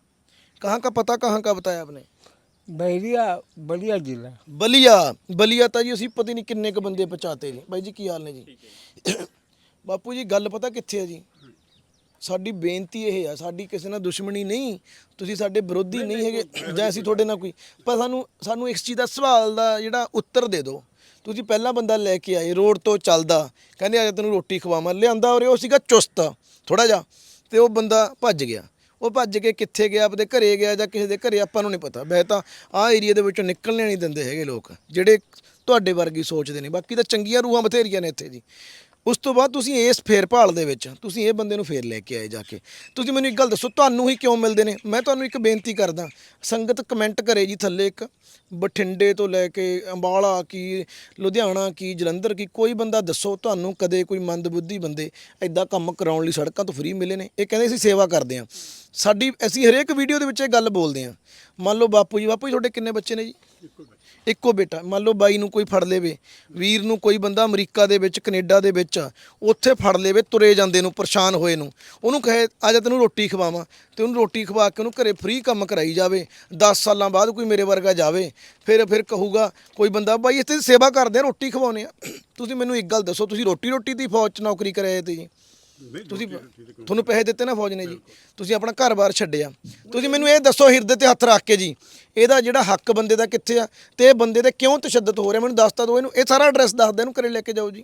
कहाँ का पता कहाँ का बताया आपने? ਬਹਿਰੀਆ ਬੜੀਆ ਜ਼ਿਲ੍ਹਾ। ਬਲੀਆ ਬਲੀਆ ਤਾਂ ਜੀ ਅਸੀਂ ਪਤਾ ਨਹੀਂ ਕਿੰਨੇ ਕ ਬੰਦੇ ਪਹੁੰਚਾਤੇ ਜੀ ਬਾਈ ਜੀ ਕੀ ਹਾਲ ਨੇ ਜੀ? ਬਾਪੂ ਜੀ ਗੱਲ ਪਤਾ ਕਿੱਥੇ ਆ ਜੀ? ਸਾਡੀ ਬੇਨਤੀ ਇਹ ਆ ਸਾਡੀ ਕਿਸੇ ਨਾਲ ਦੁਸ਼ਮਣੀ ਨਹੀਂ। ਤੁਸੀਂ ਸਾਡੇ ਵਿਰੋਧੀ ਨਹੀਂ ਹੈਗੇ ਜਾਂ ਅਸੀਂ ਤੁਹਾਡੇ ਨਾਲ ਕੋਈ ਪਰ ਸਾਨੂੰ ਸਾਨੂੰ ਇਸ ਚੀਜ਼ ਦਾ ਸਵਾਲ ਦਾ ਜਿਹੜਾ ਉੱਤਰ ਦੇ ਦਿਓ। ਤੁਸੀਂ ਪਹਿਲਾ ਬੰਦਾ ਲੈ ਕੇ ਆਏ ਰੋਡ ਤੋਂ ਚੱਲਦਾ। ਕਹਿੰਦੇ ਆ ਤੈਨੂੰ ਰੋਟੀ ਖਵਾਵਾਂ। ਲਿਆਂਦਾ ਔਰ ਉਹ ਸੀਗਾ ਚੁਸਤ। ਥੋੜਾ ਜਿਹਾ। ਤੇ ਉਹ ਬੰਦਾ ਭੱਜ ਗਿਆ। ਉਹ ਭੱਜ ਕੇ ਕਿੱਥੇ ਗਿਆ, ਆਪਦੇ ਘਰੇ ਗਿਆ ਜਾਂ ਕਿਸੇ ਦੇ ਘਰੇ, ਆਪਾਂ ਨੂੰ ਨਹੀਂ ਪਤਾ। ਵੈਸੇ ਤਾਂ ਆਹ ਏਰੀਆ ਦੇ ਵਿੱਚੋਂ ਨਿਕਲਣੇ ਨਹੀਂ ਦਿੰਦੇ ਹੈਗੇ ਲੋਕ, ਜਿਹੜੇ ਤੁਹਾਡੇ ਵਰਗੀ ਸੋਚਦੇ ਨੇ। ਬਾਕੀ ਤਾਂ ਚੰਗੀਆਂ ਰੂਹਾਂ ਬਥੇਰੀਆਂ ਨੇ ਇੱਥੇ ਜੀ। ਉਸ ਤੋਂ ਬਾਅਦ ਤੁਸੀਂ ਇਸ ਫੇਰ ਭਾਲ ਦੇ ਵਿੱਚ ਤੁਸੀਂ ਇਹ ਬੰਦੇ ਨੂੰ ਫੇਰ ਲੈ ਕੇ ਆਏ ਜਾ ਕੇ। ਤੁਸੀਂ ਮੈਨੂੰ ਇੱਕ ਗੱਲ ਦੱਸੋ, ਤੁਹਾਨੂੰ ਹੀ ਕਿਉਂ ਮਿਲਦੇ ਨੇ? ਮੈਂ ਤੁਹਾਨੂੰ ਇੱਕ ਬੇਨਤੀ ਕਰਦਾ। ਸੰਗਤ ਕਮੈਂਟ ਕਰੇ ਜੀ ਥੱਲੇ ਇੱਕ। ਬਠਿੰਡੇ ਤੋਂ ਲੈ ਕੇ ਅੰਬਾਲਾ ਕੀ, ਲੁਧਿਆਣਾ ਕੀ, ਜਲੰਧਰ ਕੀ, ਕੋਈ ਬੰਦਾ ਦੱਸੋ, ਤੁਹਾਨੂੰ ਕਦੇ ਕੋਈ ਮੰਦਬੁੱਧੀ ਬੰਦੇ ਐਦਾਂ ਕੰਮ ਕਰਾਉਣ ਲਈ ਸੜਕਾਂ ਤੋਂ ਫ੍ਰੀ ਮਿਲੇ ਨੇ? ਇਹ ਕਹਿੰਦੇ ਅਸੀਂ ਸੇਵਾ ਕਰਦੇ ਹਾਂ। ਸਾਡੀ, ਅਸੀਂ ਹਰੇਕ ਵੀਡੀਓ ਦੇ ਵਿੱਚ ਇਹ ਗੱਲ ਬੋਲਦੇ ਹਾਂ। ਮੰਨ ਲਓ ਬਾਪੂ ਜੀ ਬਾਪੂ ਜੀ ਤੁਹਾਡੇ ਕਿੰਨੇ ਬੱਚੇ ਨੇ ਜੀ? ਇੱਕੋ ਬੇਟਾ, ਮੰਨ ਲਓ ਬਾਈ ਨੂੰ ਕੋਈ ਫੜ ਲੇਵੇ, ਵੀਰ ਨੂੰ ਕੋਈ ਬੰਦਾ ਅਮਰੀਕਾ ਦੇ ਵਿੱਚ, ਕੈਨੇਡਾ ਦੇ ਵਿੱਚ, ਉੱਥੇ ਫੜ ਲੇਵੇ, ਤੁਰੇ ਜਾਂਦੇ ਨੂੰ, ਪਰੇਸ਼ਾਨ ਹੋਏ ਨੂੰ। ਉਹਨੂੰ ਕਹੇ ਅੱਜ ਤੈਨੂੰ ਰੋਟੀ ਖਵਾਵਾਂ। ਤੇ ਉਹਨੂੰ ਰੋਟੀ ਖਵਾ ਕੇ ਉਹਨੂੰ ਘਰੇ ਫ੍ਰੀ ਕੰਮ ਕਰਾਈ ਜਾਵੇ। 10 ਸਾਲਾਂ ਬਾਅਦ ਕੋਈ ਮੇਰੇ ਵਰਗਾ ਜਾਵੇ। ਫਿਰ ਫਿਰ ਕਹੂਗਾ, ਕੋਈ ਬੰਦਾ, ਬਾਈ ਇੱਥੇ ਸੇਵਾ ਕਰਦੇ ਆ, ਰੋਟੀ ਖਵਾਉਨੇ ਆ। ਤੁਸੀਂ ਮੈਨੂੰ ਇੱਕ ਗੱਲ ਦੱਸੋ, ਤੁਸੀਂ ਰੋਟੀ ਰੋਟੀ ਦੀ ਫੌਜ 'ਚ ਨੌਕਰੀ ਕਰਾਏ ਤੇ ਜੀ ਤੁਸੀਂ ਤੁਹਾਨੂੰ ਪੈਸੇ ਦਿੱਤੇ ਨਾ ਫੌਜ ਨੇ ਜੀ। ਤੁਸੀਂ ਆਪਣਾ ਘਰ-ਬਾਰ ਛੱਡਿਆ। ਤੁਸੀਂ ਮੈਨੂੰ ਇਹ ਦੱਸੋ ਹਿਰਦੇ ਤੇ ਹੱਥ ਰੱਖ ਕੇ ਜੀ। ਇਹਦਾ ਜਿਹੜਾ ਹੱਕ ਬੰਦੇ ਦਾ ਕਿੱਥੇ ਆ? ਤੇ ਇਹ ਬੰਦੇ ਤੇ ਕਿਉਂ ਤਸ਼ੱਦਦ ਹੋ ਰਿਹਾ? ਮੈਨੂੰ ਦੱਸ ਤਾ ਇਹਨੂੰ। ਇਹ ਸਾਰਾ ਐਡਰੈਸ ਦੱਸ ਦੇ ਇਹਨੂੰ ਘਰੇ ਲੈ ਕੇ ਜਾਓ ਜੀ।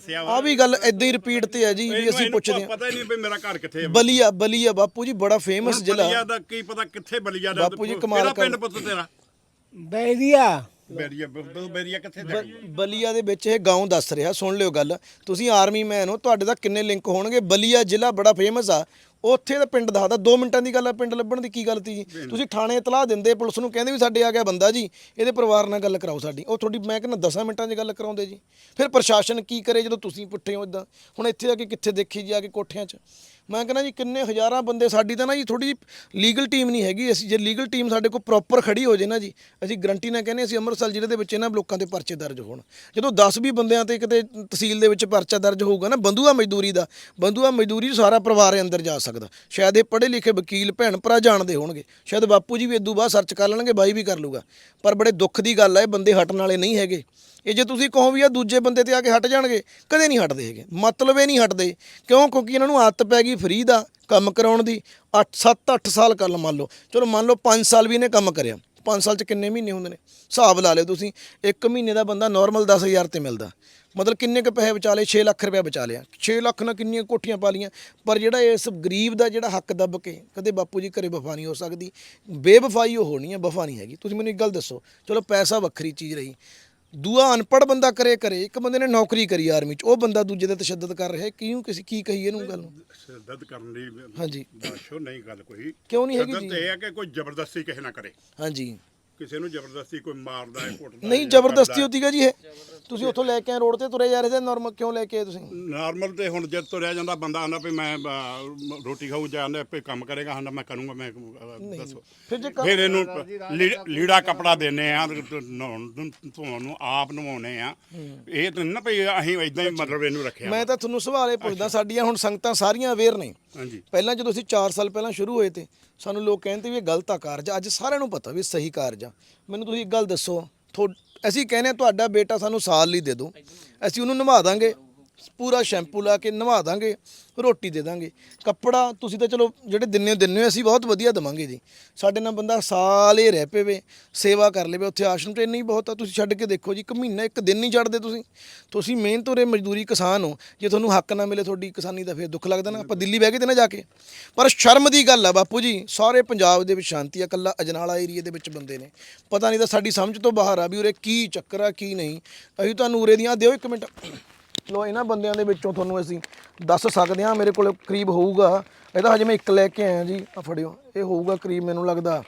ਇਹ ਵੀ। ਗੱਲ ਇਦਾਂ ਹੀ ਰਿਪੀਟ ਤੇ ਆ ਜੀ ਵੀ ਅਸੀਂ ਪੁੱਛਦੇ ਆ ਪਤਾ ਨਹੀਂ ਵੀ ਮੇਰਾ ਘਰ ਕਿੱਥੇ ਹੈ ਬਲੀਆ ਬਲੀਆ ਬਾਪੂ ਜੀ ਬੜਾ ਫੇਮਸ ਜ਼ਿਲ੍ਹਾ। ਬਲੀਆ ਦਾ ਕੀ ਪਤਾ ਕਿੱਥੇ ਬਲੀਆ ਦਾ ਬਾਪੂ ਜੀ, ਕਮਾਲ ਕਿਹੜਾ ਪਿੰਡ ਪੁੱਤ ਤੇਰਾ? ਬੈਰੀਆ। ਬੇਰੀਆ ਬ- ਬੇਰੀਆ ਕਿੱਥੇ ਜਾ ਬਲੀਆ ਦੇ ਵਿੱਚ ਇਹ گاਉਂ ਦੱਸ ਰਿਹਾ ਸੁਣ ਲਿਓ ਗੱਲ। ਤੁਸੀਂ ਆਰਮੀ ਮੈਨ ਹੋ ਤੁਹਾਡੇ ਦਾ ਕਿੰਨੇ ਲਿੰਕ ਹੋਣਗੇ? ਬਲੀਆ ਜ਼ਿਲ੍ਹਾ ਬੜਾ ਫੇਮਸ ਆ। ਉੱਥੇ ਦਾ ਪਿੰਡ ਦੱਸਦਾ 2 ਮਿੰਟਾਂ ਦੀ ਗੱਲ ਆ ਪਿੰਡ ਲੱਭਣ ਦੀ ਕੀ ਗੱਲ ਤੀ ਜੀ ਤੁਸੀਂ ਥਾਣੇ ਇਤਲਾਹ ਦਿੰਦੇ ਪੁਲਿਸ ਨੂੰ ਕਹਿੰਦੇ ਵੀ ਸਾਡੇ ਆ ਗਿਆ ਬੰਦਾ ਜੀ ਇਹਦੇ ਪਰਿਵਾਰ ਨਾਲ ਗੱਲ ਕਰਾਓ ਸਾਡੀ। ਉਹ ਤੁਹਾਡੀ ਮੈਂ ਕਹਿੰਦਾ 10 ਮਿੰਟਾਂ 'ਚ ਗੱਲ ਕਰਾਉਂਦੇ ਜੀ। ਫਿਰ ਪ੍ਰਸ਼ਾਸਨ ਕੀ ਕਰੇ ਜਦੋਂ ਤੁਸੀਂ ਪੁੱਠੇ ਹੋ ਇਦਾਂ ਹੁਣ ਇੱਥੇ ਆ ਕੇ ਕਿੱਥੇ ਦੇਖੀ ਜੀ ਆ ਕੇ ਕੋਠਿਆਂ 'ਚ? ਮੈਂ ਕਹਿੰਦਾ ਜੀ ਕਿੰਨੇ ਹਜ਼ਾਰਾਂ ਬੰਦੇ, ਸਾਡੀ ਤਾਂ ਨਾ ਜੀ ਥੋੜੀ ਲੀਗਲ ਟੀਮ ਨਹੀਂ ਹੈਗੀ। ਅਸੀਂ ਜੇ ਲੀਗਲ ਟੀਮ ਸਾਡੇ ਕੋਲ ਪ੍ਰੋਪਰ ਖੜੀ ਹੋ ਜੇ ਨਾ ਜੀ, ਅਸੀਂ ਗਰੰਟੀ ਨਾਲ ਕਹਿੰਦੇ ਅਸੀਂ ਅੰਮ੍ਰਿਤਸਰ ਜ਼ਿਲ੍ਹੇ ਦੇ ਵਿੱਚ ਇਹਨਾਂ ਲੋਕਾਂ 'ਤੇ ਪਰਚੇ ਦਰਜ ਹੋਣ। ਜਦੋਂ 10 ਵੀ ਬੰਦਿਆਂ ਤੇ ਕਿਤੇ ਤਹਿਸੀਲ ਦੇ ਵਿੱਚ ਪਰਚਾ ਦਰਜ ਹੋਊਗਾ ਨਾ ਬੰਦੂਆ ਮਜ਼ਦੂਰੀ ਦਾ ਬੰਦੂਆ ਮਜ਼ਦੂਰੀ ਸਾਰਾ ਪਰਿਵਾਰ ਅੰਦਰ ਜਾ ਸਕਦਾ। ਸ਼ਾਇਦ ਇਹ ਪੜ੍ਹੇ ਲਿਖੇ ਵਕੀਲ, ਭੈਣ ਭਰਾ ਜਾਣਦੇ ਹੋਣਗੇ। ਸ਼ਾਇਦ ਬਾਪੂ ਜੀ ਵੀ ਇਦੋਂ ਬਾਅਦ ਸਰਚ ਕਰ ਲੈਣਗੇ, ਬਾਈ ਵੀ ਕਰ ਲੂਗਾ ਪਰ ਬੜੇ ਦੁੱਖ ਦੀ ਗੱਲ ਹੈ ਇਹ ਬੰਦੇ ਹਟਣ ਵਾਲੇ ਨਹੀਂ ਹੈਗੇ। ਇਹ ਜੇ ਤੁਸੀਂ ਕਹੋ ਵੀ ਆ ਦੂਜੇ ਬੰਦੇ ਤੇ ਆ ਕੇ ਹਟ ਜਾਣਗੇ, ਕਦੇ ਨਹੀਂ ਹਟਦੇ ਹੈਗੇ। ਮਤਲਬ ਇਹ ਨਹੀਂ ਹਟਦੇ। ਕਿਉਂ? ਕਿਉਂਕਿ ਇਹਨਾਂ ਨੂੰ ਆਦਤ ਪੈ ਗਈ ਫਰੀ ਦਾ ਕੰਮ ਕਰਾਉਣ ਦੀ। 8 7 8 ਸਾਲ ਕਰ ਮੰਨ ਲਓ। ਚਲੋ ਮੰਨ ਲਓ 5 ਸਾਲ ਵੀ ਇਹਨੇ ਕੰਮ ਕਰਿਆ। 5 ਸਾਲ ਚ ਕਿੰਨੇ ਮਹੀਨੇ ਹੁੰਦੇ ਨੇ? ਹਿਸਾਬ ਲਾ ਲਿਓ ਤੁਸੀਂ। ਇੱਕ ਮਹੀਨੇ ਦਾ ਬੰਦਾ ਨਾਰਮਲ 10000 ਤੇ ਮਿਲਦਾ। ਮਤਲਬ ਕਿੰਨੇ ਕੁ ਪੈਸੇ ਬਚਾ ਲਏ? 6 ਲੱਖ ਰੁਪਏ ਬਚਾ ਲਿਆ। 6 ਲੱਖ ਨਾਲ ਕਿੰਨੀਆਂ ਕੋਠੀਆਂ ਪਾ ਲੀਆਂ ਪਰ ਜਿਹੜਾ ਇਸ ਗਰੀਬ ਦਾ ਜਿਹੜਾ ਹੱਕ ਦੱਬ ਕੇ ਕਦੇ ਬਾਪੂ ਜੀ ਘਰੇ ਵਫਾ ਨਹੀਂ ਹੋ ਸਕਦੀ। ਬੇਵਫਾਈ ਉਹ ਹੋਣੀ ਹੈ, ਵਫਾ ਨਹੀਂ ਹੈਗੀ। ਤੁਸੀਂ ਮੈਨੂੰ ਇੱਕ ਗੱਲ ਦੱਸੋ। ਚਲੋ ਪੈਸਾ ਵੱਖਰੀ ਚੀਜ਼ ਰਹੀ। ਦੂਆ ਅਨਪੜ ਬੰਦਾ ਕਰੇ ਕਰੇ ਇੱਕ ਬੰਦੇ ਨੇ ਨੌਕਰੀ ਕਰੀ ਆਰਮੀ ਚ ਉਹ ਬੰਦਾ ਦੂਜੇ ਤੇ ਤਸ਼ੱਦਦ ਕਰ ਰਿਹਾ ਕਿਉਂ ਕਿਸੇ ਕੀ ਕਹੀਏ ਇਹਨੂੰ ਗੱਲ ਨੂੰ? ਕਰਨ ਦੀ ਹਾਂਜੀ। ਬਾਸ਼ੋ ਨਹੀਂ ਗੱਲ ਕੋਈ। ਕਿਉਂ ਨਹੀਂ ਹੈਗੀ ਸ਼ਿੱਦਤ ਇਹ ਹੈ ਕਿ ਕੋਈ ਜ਼ਬਰਦਸਤੀ ਕਿਸੇ ਨਾ ਕਰੇ। ਹਾਂਜੀ। ਕਿਸੇ ਨੂੰ ਜ਼ਬਰਦਸਤੀ ਕੋਈ ਮਾਰਦਾ ਹੈ ਕੁੱਟਦਾ ਨਹੀਂ ਜ਼ਬਰਦਸਤੀ ਹੁੰਦੀਗਾ ਜੀ ਇਹ ਤੁਸੀਂ ਉੱਥੋਂ ਲੈ ਕੇ ਆਏ ਰੋਡ ਤੇ ਤੁਰੇ ਜਾ ਰਹੇ ਤੇ ਨਾਰਮਲ ਕਿਉਂ ਲੈ ਕੇ ਆਏ ਤੁਸੀਂ? ਨਾਰਮਲ ਤੇ ਹੁਣ ਜਦ ਤੁਰਿਆ ਜਾਂਦਾ ਬੰਦਾ ਆਂਦਾ ਵੀ ਮੈਂ ਅਹ, ਰੋਟੀ ਖਾਊ ਜਾਂਦਾ ਆਪੇ ਕੰਮ ਕਰੇਗਾ ਹਾਂ ਮੈਂ ਕਰੂੰਗਾ ਮੈਂ ਅਹ, ਦੱਸੋ। ਫਿਰ ਜੇ ਕੰਮ- ਫਿਰ ਇਹਨੂੰ ਲੀ- ਲੀੜਾ ਕਪੜਾ ਦਿੰਨੇ ਆ ਨਹਾਉਣ ਨੂੰ ਧੋਣ ਨੂੰ ਆਪ ਨਵਾਉਣੇ ਆ। ਇਹ ਤਾਂ ਨੀ ਨਾ ਭਈ ਅਸੀਂ ਇਦਾਂ ਹੀ ਮਤਲਬ ਇਹਨੂੰ ਰੱਖਿਆ ਮੈਂ ਤਾਂ ਤੁਹਾਨੂੰ ਸਵਾਲ ਇਹ ਪੁੱਛਦਾ ਸਾਡੀਆਂ ਹੁਣ ਸੰਗਤਾਂ ਸਾਰੀਆਂ ਅਵੇਅਰ ਨੇ। ਹਾਂਜੀ। ਪਹਿਲਾਂ ਜਦੋਂ ਅਸੀਂ 4 ਸਾਲ ਪਹਿਲਾਂ ਸ਼ੁਰੂ ਹੋਏ ਤੇ ਸਾਨੂੰ ਲੋਕ ਕਹਿੰਦੇ ਵੀ ਇਹ ਗਲਤ ਆ ਕਾਰਜ, ਅੱਜ ਸਾਰਿਆਂ ਨੂੰ ਪਤਾ ਵੀ ਇਹ ਸਹੀ ਕਾਰਜ ਆ। ਮੈਨੂੰ ਤੁਸੀਂ ਇੱਕ ਗੱਲ ਦੱਸੋ, ਥੋ- ਅਸੀਂ ਕਹਿੰਦੇ ਹਾਂ ਤੁਹਾਡਾ ਬੇਟਾ ਸਾਨੂੰ ਸਾਲ ਲਈ ਦੇ ਦਿਓ, ਅਸੀਂ ਉਹਨੂੰ ਨਿਭਾ ਦਾਂਗੇ। ਪੂਰਾ ਸ਼ੈਂਪੂ ਲਾ ਕੇ ਨਵਾ ਦਾਂਗੇ, ਰੋਟੀ ਦੇ ਦਾਂਗੇ। ਕੱਪੜਾ ਤੁਸੀਂ ਤਾਂ ਚਲੋ ਜਿਹੜੇ ਦਿੰਨੇ ਹੋ ਦਿੰਨੇ ਹੋ ਅਸੀਂ ਬਹੁਤ ਵਧੀਆ ਦਵਾਂਗੇ ਜੀ। ਸਾਡੇ ਨਾਲ ਬੰਦਾ ਸਾਲ ਹੀ ਰਹਿ ਪਵੇ ਸੇਵਾ ਕਰ ਲਵੇ, ਉੱਥੇ ਆਸ਼ਰਮ 'ਚ ਇੰਨੀ ਹੀ ਬਹੁਤ ਆ, ਤੁਸੀਂ ਛੱਡ ਕੇ ਦੇਖੋ ਜੀ, ਇੱਕ ਮਹੀਨਾ, ਇੱਕ ਦਿਨ ਨਹੀਂ ਛੱਡਦੇ ਤੁਸੀਂ। ਤੁਸੀਂ ਮਿਹਨਤ ਉਰੇ ਮਜ਼ਦੂਰੀ ਕਿਸਾਨ ਹੋ, ਜੇ ਤੁਹਾਨੂੰ ਹੱਕ ਨਾ ਮਿਲੇ ਤੁਹਾਡੀ ਕਿਸਾਨੀ ਦਾ ਫਿਰ ਦੁੱਖ ਲੱਗਦਾ ਨਾ, ਆਪਾਂ ਦਿੱਲੀ ਬਹਿ ਕੇ ਤੇ ਨਾ ਜਾ ਕੇ। ਪਰ ਸ਼ਰਮ ਦੀ ਗੱਲ ਆ ਬਾਪੂ ਜੀ, ਸਾਰੇ ਪੰਜਾਬ ਦੇ ਵਿੱਚ ਸ਼ਾਂਤੀ ਆ ਕੱਲਾ ਅਜਨਾਲਾ ਏਰੀਆ ਦੇ ਵਿੱਚ ਬੰਦੇ ਨੇ। ਪਤਾ ਨਹੀਂ ਤਾਂ ਸਾਡੀ ਸਮਝ ਤੋਂ ਬਾਹਰ ਆ ਵੀ ਉਰੇ ਕੀ ਚੱਕਰ ਆ, ਕੀ ਨਹੀਂ। ਅਸੀਂ ਤੁਹਾਨੂੰ ਉਰੇ ਦੀਆਂ ਦਿਓ ਇੱਕ ਮਿੰਟ। ਲੋ ਇਹਨਾਂ ਬੰਦਿਆਂ ਦੇ ਵਿੱਚੋਂ ਤੁਹਾਨੂੰ ਅਸੀਂ ਦੱਸ ਸਕਦੇ ਹਾਂ, ਮੇਰੇ ਕੋਲ ਕਰੀਬ ਹੋਊਗਾ। ਇਹਦਾ ਹਜੇ ਮੈਂ ਇੱਕ ਲੈ ਕੇ ਆਇਆ ਜੀ। ਆ ਫੜਿਓ। ਇਹ ਹੋਊਗਾ ਕਰੀਬ ਮੈਨੂੰ ਲੱਗਦਾ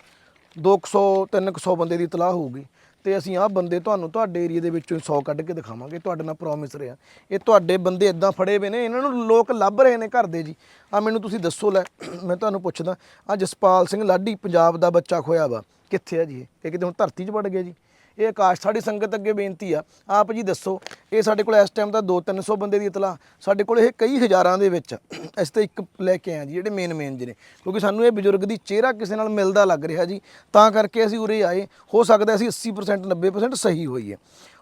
200 300 ਬੰਦੇ ਦੀ ਤਲਾਹ ਹੋਊਗੀ। ਤੇ ਅਸੀਂ ਆਹ ਬੰਦੇ ਤੁਹਾਨੂੰ ਤੁਹਾਡੇ ਏਰੀਆ ਦੇ ਵਿੱਚੋਂ 100 ਕੱਢ ਕੇ ਦਿਖਾਵਾਂਗੇ। ਤੁਹਾਡੇ ਨਾਲ ਪ੍ਰੋਮਿਸ ਰਿਹਾ। ਇਹ ਤੁਹਾਡੇ ਬੰਦੇ ਇਦਾਂ ਫੜੇ ਹੋਏ ਨੇ। ਇਹਨਾਂ ਨੂੰ ਲੋਕ ਲੱਭ ਰਹੇ ਨੇ ਘਰ ਦੇ ਜੀ। ਆ ਮੈਨੂੰ ਤੁਸੀਂ ਦੱਸੋ, ਲੈ, ਮੈਂ ਤੁਹਾਨੂੰ ਪੁੱਛਦਾ। ਆ ਜਸਪਾਲ ਸਿੰਘ ਲਾਡੀ, ਪੰਜਾਬ ਦਾ ਬੱਚਾ ਖੋਇਆ ਵਾ। ਕਿੱਥੇ ਆ ਜੀ ਇਹ ਕਿਤੇ ਹੁਣ ਧਰਤੀ 'ਚ ਵੜ ਗਿਆ ਜੀ। ਇਹ ਆਕਾਸ਼ ਸਾਡੀ ਸੰਗਤ ਅੱਗੇ ਬੇਨਤੀ ਆ, ਆਪ ਜੀ ਦੱਸੋ, ਇਹ ਸਾਡੇ ਕੋਲ ਇਸ ਟਾਈਮ ਤਾਂ 2-300 ਬੰਦੇ ਦੀ ਇਤਲਾ, ਸਾਡੇ ਕੋਲ ਇਹ ਕਈ ਹਜ਼ਾਰਾਂ ਦੇ ਵਿੱਚ, ਇਸ ਤੇ ਇੱਕ ਲੈ ਕੇ ਆਏ ਜੀ, ਜਿਹੜੇ ਮੇਨ ਮੇਨ ਜੀ ਨੇ, ਕਿਉਂਕਿ ਸਾਨੂੰ ਇਹ ਬਜ਼ੁਰਗ ਦੀ ਚਿਹਰਾ ਕਿਸੇ ਨਾਲ ਮਿਲਦਾ ਲੱਗ ਰਿਹਾ ਜੀ, ਤਾਂ ਕਰਕੇ ਅਸੀਂ ਉਰੇ ਆਏ, ਹੋ ਸਕਦਾ ਅਸੀਂ 80% 90% ਸਹੀ ਹੋਈ ਹੈ।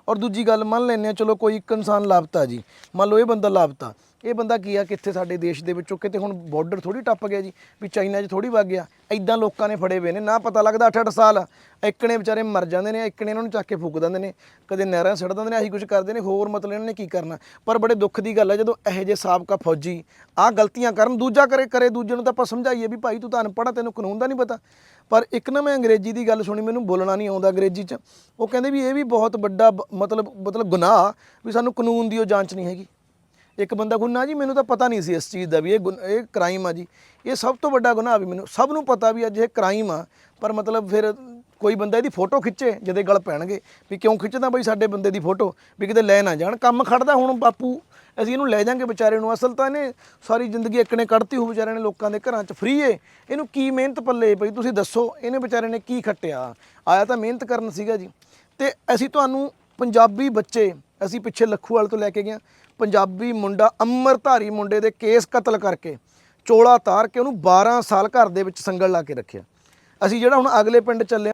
ਔਰ ਦੂਜੀ ਗੱਲ ਮੰਨ ਲੈਂਦੇ ਆ ਚਲੋ ਕੋਈ ਇੱਕ ਇਨਸਾਨ ਲਾਪਤਾ ਜੀ, ਮੰਨ ਲਓ ਇਹ ਬੰਦਾ ਲਾਪਤਾ ਇਹ ਬੰਦਾ ਕੀ ਆ, ਕਿੱਥੇ ਸਾਡੇ ਦੇਸ਼ ਦੇ ਵਿੱਚੋਂ ਕਿਤੇ ਹੁਣ ਬਾਰਡਰ ਥੋੜੀ ਟੱਪ ਗਿਆ ਜੀ, ਵੀ ਚਾਈਨਾ 'ਚ ਥੋੜੀ ਵਗ ਗਿਆ। ਐਦਾਂ ਲੋਕਾਂ ਨੇ ਫੜੇ ਹੋਏ ਨੇ, ਨਾ ਪਤਾ ਲੱਗਦਾ 8-8 ਸਾਲ। ਇੱਕਣੇ ਵਿਚਾਰੇ ਮਰ ਜਾਂਦੇ ਨੇ ਇੱਕਣੇ ਇਹਨਾਂ ਨੂੰ ਚੱਕ ਕੇ ਫੂਕ ਦਿੰਦੇ ਨੇ, ਕਦੇ ਨਹਿਰਾਂ ਸੜ ਦਿੰਦੇ ਨੇ, ਆਹੀ ਕੁਝ ਕਰਦੇ ਨੇ, ਹੋਰ ਮਤਲਬ ਇਹਨਾਂ ਨੇ ਕੀ ਕਰਨਾ? ਪਰ ਬੜੇ ਦੁੱਖ ਦੀ ਗੱਲ ਹੈ ਜਦੋਂ ਇਹੋ ਜਿਹੇ ਸਾਬਕਾ ਫੌਜੀ ਆਹ ਗਲਤੀਆਂ ਕਰਨ, ਦੂਜਾ ਕਰੇ ਕਰੇ ਦੂਜੇ ਨੂੰ ਤਾਂ ਆਪਾਂ ਸਮਝਾਈਏ ਵੀ ਭਾਈ ਤੂੰ ਤਾਂ ਅਨਪੜ੍ਹ ਆ, ਤੈਨੂੰ ਕਾਨੂੰਨ ਦਾ ਨਹੀਂ ਪਤਾ। ਪਰ ਇੱਕ ਨਾ ਮੈਂ ਅੰਗਰੇਜ਼ੀ ਦੀ ਗੱਲ ਸੁਣੀ, ਮੈਨੂੰ ਬੋਲਣਾ ਨਹੀਂ ਆਉਂਦਾ ਅੰਗਰੇਜ਼ੀ 'ਚ। ਉਹ ਕਹਿੰਦੇ ਵੀ ਇਹ ਵੀ ਬਹੁਤ ਵੱਡਾ ਬ- ਮਤਲਬ ਮਤਲਬ ਗੁਨਾਹ ਵੀ ਸਾਨੂੰ ਕਾਨੂੰਨ ਦੀ ਉਹ ਜਾਂਚ ਨਹੀਂ ਹੈਗੀ। ਇੱਕ ਬੰਦਾ ਗੁੰਨਾ ਜੀ, ਮੈਨੂੰ ਤਾਂ ਪਤਾ ਨਹੀਂ ਸੀ ਇਸ ਚੀਜ਼ ਦਾ ਵੀ ਇਹ ਗੁਨ- ਇਹ ਕ੍ਰਾਈਮ ਆ ਜੀ। ਇਹ ਸਭ ਤੋਂ ਵੱਡਾ ਗੁਨਾਹ ਵੀ ਮੈਨੂੰ, ਸਭ ਨੂੰ ਪਤਾ ਵੀ ਅੱਜ ਇਹ ਕ੍ਰਾਈਮ ਆ, ਪਰ ਮਤਲਬ ਫਿਰ ਕੋਈ ਬੰਦਾ ਇਹਦੀ ਫੋਟੋ ਖਿੱਚੇ ਜਦੇ ਗਲ ਪੈਣਗੇ, ਵੀ ਕਿਉਂ ਖਿੱਚਦਾ ਬਈ ਸਾਡੇ ਬੰਦੇ ਦੀ ਫੋਟੋ ਵੀ ਕਿਤੇ ਲੈ ਨਾ ਜਾਣ। ਕੰਮ ਖੜਦਾ ਹੁਣ ਬਾਪੂ, ਅਸੀਂ ਇਹਨੂੰ ਲੈ ਜਾਾਂਗੇ ਵਿਚਾਰੇ ਨੂੰ। ਅਸਲ ਤਾਂ ਇਹਨੇ ਸਾਰੀ ਜ਼ਿੰਦਗੀ ਇੱਕਨੇ ਕੱਢਤੀ ਹੋ ਵਿਚਾਰੇ ਨੇ ਲੋਕਾਂ ਦੇ ਘਰਾਂ 'ਚ ਫਰੀ ਏ। ਇਹਨੂੰ ਕੀ ਮਿਹਨਤ ਪੱਲੇ ਬਈ, ਤੁਸੀਂ ਦੱਸੋ, ਇਹਨੇ ਵਿਚਾਰੇ ਨੇ ਕੀ ਖੱਟਿਆ? ਆਇਆ ਤਾਂ ਮਿਹਨਤ ਕਰਨ ਸੀਗਾ ਜੀ। ਤੇ ਅਸੀਂ ਤੁਹਾਨੂੰ ਪੰਜਾਬੀ ਬੱਚੇ, ਅਸੀਂ ਪਿੱਛੇ ਲੱਖੂ ਲੱਖੂਵਾਲ ਤੋਂ ਲੈ ਕੇ ਗਏ ਹਾਂ। ਪੰਜਾਬੀ ਮੁੰਡਾ ਅੰਮ੍ਰਿਤਧਾਰੀ ਮੁੰਡੇ ਦੇ ਕੇਸ ਕਤਲ ਕਰਕੇ ਚੋਲਾ ਤਾਰ ਕੇ ਉਹਨੂੰ 12 ਸਾਲ ਘਰ ਦੇ ਵਿੱਚ ਸੰਗਲ ਲਾ ਕੇ ਰੱਖਿਆ। ਅਸੀਂ ਜਿਹੜਾ ਹੁਣ ਅਗਲੇ ਪਿੰਡ ਚੱਲੇ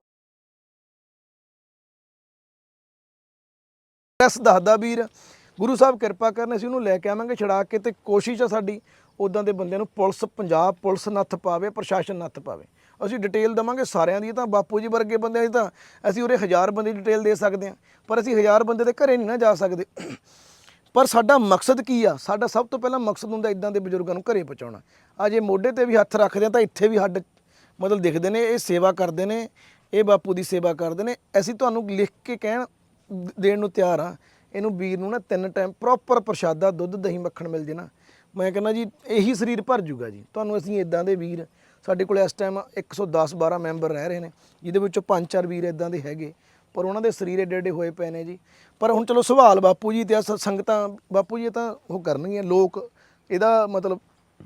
ਐਸ ਦੱਸਦਾ ਵੀਰ, ਗੁਰੂ ਸਾਹਿਬ ਕਿਰਪਾ ਕਰਨ ਅਸੀਂ ਉਹਨੂੰ ਲੈ ਕੇ ਆਵਾਂਗੇ ਛੜਾ ਕੇ ਤੇ ਕੋਸ਼ਿਸ਼ ਆ ਸਾਡੀ ਉਦਾਂ ਦੇ ਬੰਦਿਆਂ ਨੂੰ ਪੁਲਿਸ, ਪੰਜਾਬ ਪੁਲਿਸ ਨੱਥ ਪਾਵੇ, ਪ੍ਰਸ਼ਾਸਨ ਨੱਥ ਪਾਵੇ। ਅਸੀਂ ਡਿਟੇਲ ਦਵਾਂਗੇ ਸਾਰਿਆਂ ਦੀ ਤਾਂ ਬਾਪੂ ਜੀ ਵਰਗੇ ਬੰਦਿਆਂ ਦੀ ਤਾਂ ਅਸੀਂ ਉਰੇ ਹਜ਼ਾਰ ਬੰਦੇ ਦੀ ਡਿਟੇਲ ਦੇ ਸਕਦੇ ਹਾਂ, ਪਰ ਅਸੀਂ ਹਜ਼ਾਰ ਬੰਦੇ ਦੇ ਘਰੇ ਨਹੀਂ ਨਾ ਜਾ ਸਕਦੇ। ਪਰ ਸਾਡਾ ਮਕਸਦ ਕੀ ਆ? ਸਾਡਾ ਸਭ ਤੋਂ ਪਹਿਲਾਂ ਮਕਸਦ ਹੁੰਦਾ ਇਦਾਂ ਦੇ ਬਜ਼ੁਰਗਾਂ ਨੂੰ ਘਰੇ ਪਹੁੰਚਾਉਣਾ। ਆ ਜੇ ਮੋਢੇ ਤੇ ਵੀ ਹੱਥ ਰੱਖਦੇ ਆ ਤਾਂ ਇੱਥੇ ਵੀ ਹੱਡ ਮਤਲਬ ਦਿਖਦੇ ਨੇ, ਇਹ ਸੇਵਾ ਕਰਦੇ ਨੇ, ਇਹ ਬਾਪੂ ਦੀ ਸੇਵਾ ਕਰਦੇ ਨੇ। ਅਸੀਂ ਤੁਹਾਨੂੰ ਲਿਖ ਕੇ ਕਹਿਣ ਦੇਣ ਨੂੰ ਤਿਆਰ ਆ। ਇਹਨੂੰ ਵੀਰ ਨੂੰ ਨਾ ਤਿੰਨ ਟਾਈਮ ਪ੍ਰੋਪਰ ਪ੍ਰਸ਼ਾਦਾ, ਦੁੱਧ, ਦਹੀਂ, ਮੱਖਣ ਮਿਲ ਜੇ ਨਾ। ਮੈਂ ਕਹਿੰਦਾ ਜੀ, ਇਹੀ ਸਰੀਰ ਭਰ ਜੂਗਾ ਜੀ। ਤੁਹਾਨੂੰ ਅਸੀਂ ਇਦਾਂ ਦੇ ਵੀਰ, ਸਾਡੇ ਕੋਲ ਇਸ ਟਾਈਮ 110 12 ਮੈਂਬਰ ਰਹਿ ਰਹੇ ਨੇ, ਜਿਹਦੇ ਵਿੱਚੋਂ ਪੰਜ ਚਾਰ ਵੀਰ ਇਦਾਂ ਦੇ ਹੈਗੇ। ਪਰ ਉਹਨਾਂ ਦੇ ਸਰੀਰ ਏਡੇ ਏਡੇ ਹੋਏ ਪਏ ਨੇ ਜੀ। ਪਰ ਹੁਣ ਚਲੋ ਸਵਾਲ ਬਾਪੂ ਜੀ ਤੇ ਆ ਸ- ਸੰਗਤਾਂ ਬਾਪੂ ਜੀ ਇਹ ਤਾਂ ਉਹ ਕਰਨਗੀਆਂ ਲੋਕ ਇਹਦਾ ਮਤਲਬ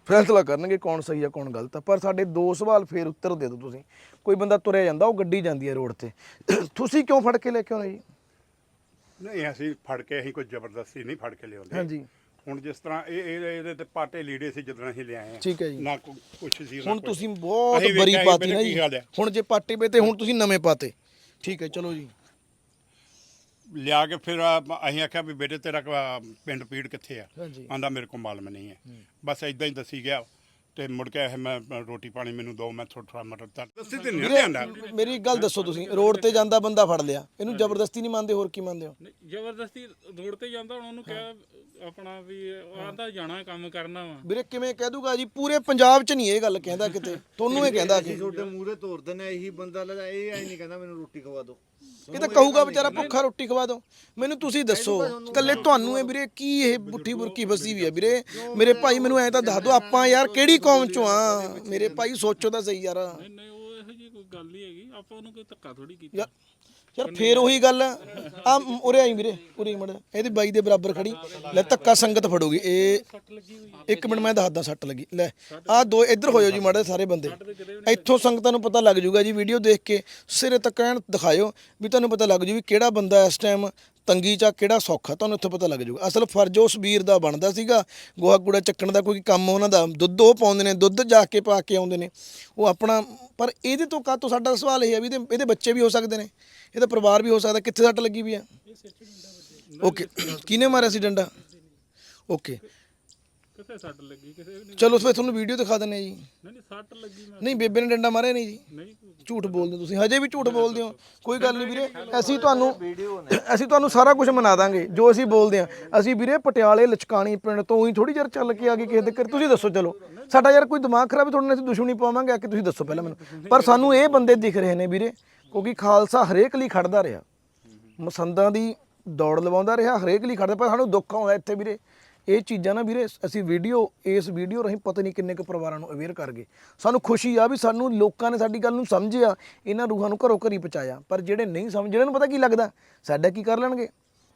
ਫੈਸਲਾ ਕਰਨਗੇ ਕੌਣ ਸਹੀ ਆ ਕੌਣ ਗਲਤ ਆ। ਪਰ ਸਾਡੇ ਦੋ ਸਵਾਲ ਫੇਰ ਉੱਤਰ ਦੇ ਦਿਓ ਤੁਸੀਂ। ਕੋਈ ਬੰਦਾ ਤੁਰਿਆ ਜਾਂਦਾ ਉਹ ਗੱਡੀ ਜਾਂਦੀ ਹੈ ਰੋਡ ਤੇ। ਤੁਸੀਂ ਕਿਉਂ ਫੜ ਕੇ ਲੈ ਕੇ ਆਉਣਾ ਜੀ? ਨਹੀਂ ਅਸੀਂ ਫੜ ਕੇ ਅਸੀਂ ਕੋਈ ਜ਼ਬਰਦਸਤੀ ਨਹੀਂ ਫੜ ਕੇ ਲਿਆਉਂਦੇ। ਹਾਂਜੀ। ਹੁਣ ਜਿਸ ਤਰ੍ਹਾਂ ਇਹ ਇਹ- ਇਹਦੇ ਤੇ ਪਾਟੇ ਲੀੜੇ ਸੀ ਜਦੋਂ ਅਸੀਂ ਲਿਆਏ ਆ। ਠੀਕ ਹੈ ਜੀ। ਨਾ ਕੁਛ ਸੀ ਨਾ ਹੁਣ ਕੁਛ। ਤੁਸੀਂ ਬਹੁਤ ਅਸੀਂ ਬਰੀ ਵੇਖਿਆ ਪਾਤੀ ਨਾ ਕੀ ਜੀ। ਹੈ। ਹੁਣ ਜੇ ਪਾਟੇ ਪੇ ਤੇ ਹੁਣ ਤੁਸੀਂ ਨਵੇਂ ਪਾਤੇ। ਠੀਕ ਹੈ ਚਲੋ ਜੀ। ਲਿਆ ਕੇ ਫਿਰ ਆ- ਅਸੀਂ ਆਖਿਆ ਵੀ ਬੇਟੇ ਤੇਰਾ ਕ- ਪਿੰਡ ਪੀੜ ਕਿੱਥੇ ਆ? ਹਾਂਜੀ। ਆਂਦਾ ਮੇਰੇ ਕੋਲ ਮਾਲਮ ਨਹੀਂ ਹੈ। ਬਸ ਇਦਾਂ ਹੀ ਦੱਸੀ ਗਿਆ ਤੇ ਮੁੜ ਕੇ ਇਹ ਮੈਂ ਰੋਟੀ ਪਾਣੀ ਮੈਨੂੰ ਦੋ ਮੈਂ ਥੋੜਾ ਥੋੜਾ ਮਟਰ ਤੱਕ ਦੱਸੀ ਤੇ ਨਹੀਂ ਲਿਆਂਦਾ ਮੇਰੀ ਇੱਕ ਗੱਲ ਦੱਸੋ ਤੁਸੀਂ ਰੋਡ ਤੇ ਜਾਂਦਾ ਬੰਦਾ ਫੜ ਲਿਆ ਇਹਨੂੰ ਜ਼ਬਰਦਸਤੀ ਨਹੀਂ ਮੰਨਦੇ ਹੋਰ ਕੀ ਮੰਨਦੇ ਹੋ? ਨਹੀਂ, ਜ਼ਬਰਦਸਤੀ ਰੋਡ ਤੇ ਜਾਂਦਾ ਹੁਣ ਉਹਨੂੰ ਕਿਹਾ ਆਪਣਾ ਵੀ ਆਂਦਾ ਜਾਣਾ ਕੰਮ ਕਰਨਾ ਵਾ। ਵੀਰੇ ਕਿਵੇਂ ਕਹਿ ਦੂਗਾ ਜੀ ਪੂਰੇ ਪੰਜਾਬ 'ਚ ਨਹੀਂ ਇਹ ਗੱਲ ਕਹਿੰਦਾ ਕਿਤੇ ਤੁਹਾਨੂੰ ਇਹ ਕਹਿੰਦਾ ਕਿ ਤੁਹਾਡੇ ਮੂਹਰੇ ਤੋਰ ਦਿੰਦੇ ਇਹੀ ਬੰਦਾ ਲੈ ਇਹ ਐ ਨਹੀਂ ਕਹਿੰਦਾ ਮੈਨੂੰ ਰੋਟੀ ਖਵਾ ਦਿਓ। ਇਹ ਤਾਂ ਕਹੂਗਾ ਵਿਚਾਰਾ ਭੁੱਖਾ ਰੋਟੀ ਖਵਾ ਦੋ। ਮੈਨੂੰ ਤੁਸੀਂ ਦੱਸੋ ਕੱਲੇ ਤੁਹਾਨੂੰ ਇਹ ਵੀਰੇ ਕੀ ਇਹ ਬੁੱਠੀ ਬੁਰਕੀ ਫਸੀ ਵੀ ਆ ਵੀਰੇ? ਮੇਰੇ ਭਾਈ ਮੈਨੂੰ ਐਂ ਤਾਂ ਦੱਸ ਦਿਓ ਆਪਾਂ ਯਾਰ ਕਿਹੜੀ ਕੌਮ ਚੋਂ ਆ? ਮੇਰੇ ਭਾਈ ਸੋਚੋ ਤਾਂ ਸਹੀ ਯਾਰ। ਨਹੀਂ ਨਹੀਂ ਉਹ ਇਹੋ ਜਿਹੀ ਕੋਈ ਗੱਲ ਨਹੀਂ ਹੈਗੀ ਆਪਾਂ ਉਹਨੂੰ ਕੋਈ ਧੱਕਾ ਥੋੜੀ ਕੀਤਾ। ਯਾਰ ਫੇਰ ਉਹੀ ਗੱਲ ਆ। ਉਰੇ ਆਈ ਵੀਰੇ, ਉਰੇ ਮੜ ਇਹਦੇ ਬਾਈ ਦੇ ਬਰਾਬਰ ਖੜੀ। ਲੈ ਧੱਕਾ ਸੰਗਤ ਫੜੂਗੀ। ਇਹ ਇੱਕ ਮਿੰਟ ਮੈਂ ਦੱਸਦਾ, ਸੱਟ ਲੱਗੀ। ਲੈ ਆ ਦੋ ਇੱਧਰ ਹੋ ਜਾਓ ਜੀ ਮਾੜੇ ਸਾਰੇ ਬੰਦੇ। ਇੱਥੋਂ ਸੰਗਤਾਂ ਨੂੰ ਪਤਾ ਲੱਗ ਜੂਗਾ ਜੀ, ਵੀਡੀਓ ਦੇਖ ਕੇ। ਸਿਰੇ ਤੱਕ ਐਨ ਦਿਖਾਇਓ ਵੀ ਤੁਹਾਨੂੰ ਪਤਾ ਲੱਗ ਜੂ ਵੀ ਕਿਹੜਾ ਬੰਦਾ ਇਸ ਟਾਈਮ ਤੰਗੀ ਚ ਕਿਹੜਾ ਸੌਖਾ? ਤੁਹਾਨੂੰ ਇੱਥੋਂ ਪਤਾ ਲੱਗ ਜਾਊਗਾ। ਅਸਲ ਫਰਜ਼ ਉਸ ਵੀਰ ਦਾ ਬਣਦਾ ਸੀਗਾ। ਗੋਹਾ ਕੂੜਾ ਚੱਕਣ ਦਾ ਕੋਈ ਕੰਮ ਉਹਨਾਂ ਦਾ। ਦੁੱਧ ਉਹ ਪਾਉਂਦੇ ਨੇ, ਦੁੱਧ ਜਾ ਕੇ ਪਾ ਕੇ ਆਉਂਦੇ ਨੇ। ਉਹ ਆਪਣਾ, ਪਰ ਇਹਦੇ ਤੋਂ ਕਾਹ ਤੋਂ ਸਾਡਾ ਸਵਾਲ ਇਹ ਹੈ ਵੀ ਇਹਦੇ ਇਹਦੇ ਬੱਚੇ ਵੀ ਹੋ ਸਕਦੇ ਨੇ? ਇਹਦਾ ਪਰਿਵਾਰ ਵੀ ਹੋ ਸਕਦਾ। ਕਿੱਥੇ ਸੱਟ ਲੱਗੀ ਵੀ ਆ? ਓਕੇ। ਕਿਹਨੇ ਮਾਰਿਆ ਸੀ ਡੰਡਾ? ਓਕੇ। ਕਿੱਥੇ ਸੱਟ ਲੱਗੀ? ਕਿਸੇ ਨੇ ਚਲੋ ਫਿਰ ਤੁਹਾਨੂੰ ਵੀਡੀਓ ਦਿਖਾ ਆ ਜੀ। ਨਹੀਂ ਨਹੀਂ ਸੱਟ ਲੱਗੀ ਮੈਂ। ਨਹੀਂ ਬੇਬੇ ਨੇ ਡੰਡਾ ਮਾਰਿਆ ਨਹੀਂ ਜੀ। ਨਹੀਂ ਝੂਠ ਬੋਲਦੇ ਹੋ ਤੁਸੀਂ। ਹਜੇ ਵੀ ਝੂਠ ਬੋਲਦੇ ਹੋ। ਕੋਈ ਗੱਲ ਨਹੀਂ ਵੀਰੇ। ਅਸੀਂ ਤੁਹਾਨੂੰ ਅਸੀਂ ਤੁਹਾਨੂੰ ਸਾਰਾ ਕੁਝ ਮਨਾ ਦਾਂਗੇ ਜੋ ਅਸੀਂ ਬੋਲਦੇ ਆ ਅਸੀਂ ਵੀਰੇ ਪਟਿਆਲੇ ਲਚਕਾਣੀ ਪਿੰਡ ਤੋਂ ਹੀ ਥੋੜੀ ਜਿਹੀ ਚੱਲ ਕੇ ਆ ਗਏ ਕਿਸੇ ਦੇ ਘਰ। ਤੁਸੀਂ ਦੱਸੋ ਚਲੋ। ਸਾਡਾ ਯਾਰ ਕੋਈ ਦਿਮਾਗ ਖਰਾਬ ਹੈ ਤੁਹਾਡੇ ਨਾਲ ਅਸੀਂ ਦੁਸ਼ਮਣੀ ਪਾਵਾਂਗੇ ਆ ਕੇ ਤੁਸੀਂ ਦੱਸੋ ਪਹਿਲਾਂ ਮੈਨੂੰ। ਪਰ ਸਾਨੂੰ ਇਹ ਬੰਦੇ ਦਿਖ ਰਹੇ ਨੇ ਵੀਰੇ ਕਿਉਂਕਿ ਖਾਲਸਾ ਹਰੇਕ ਲਈ ਖੜਦਾ ਰਿਹਾ। ਮਸੰਦਾਂ ਦੀ ਦੌੜ ਲਵਾਉਂਦਾ ਰਿਹਾ ਹਰੇਕ ਲਈ ਖੜਦਾ ਪਰ ਸਾਨੂੰ ਦੁੱਖ ਆਉਂਦਾ ਇੱਥੇ ਵੀਰੇ। ਇਹ ਚੀਜ਼ਾਂ ਨਾ ਵੀਰੇ, ਅਸੀਂ ਵੀਡੀਓ ਇਸ ਵੀਡੀਓ ਰਾਹੀਂ ਪਤਾ ਨਹੀਂ ਕਿੰਨੇ ਕੁ ਪਰਿਵਾਰਾਂ ਨੂੰ ਅਵੇਅਰ ਕਰ ਗਏ। ਸਾਨੂੰ ਖੁਸ਼ੀ ਆ ਵੀ ਸਾਨੂੰ ਲੋਕਾਂ ਨੇ ਸਾਡੀ ਗੱਲ ਨੂੰ ਸਮਝਿਆ, ਇਹਨਾਂ ਰੂਹਾਂ ਨੂੰ ਘਰੋਂ ਘਰੀ ਪਹੁੰਚਾਇਆ। ਪਰ ਜਿਹੜੇ ਨਹੀਂ ਸਮਝ ਇਹਨਾਂ ਨੂੰ ਪਤਾ ਕੀ ਲੱਗਦਾ, ਸਾਡਾ ਕੀ ਕਰ ਲੈਣਗੇ?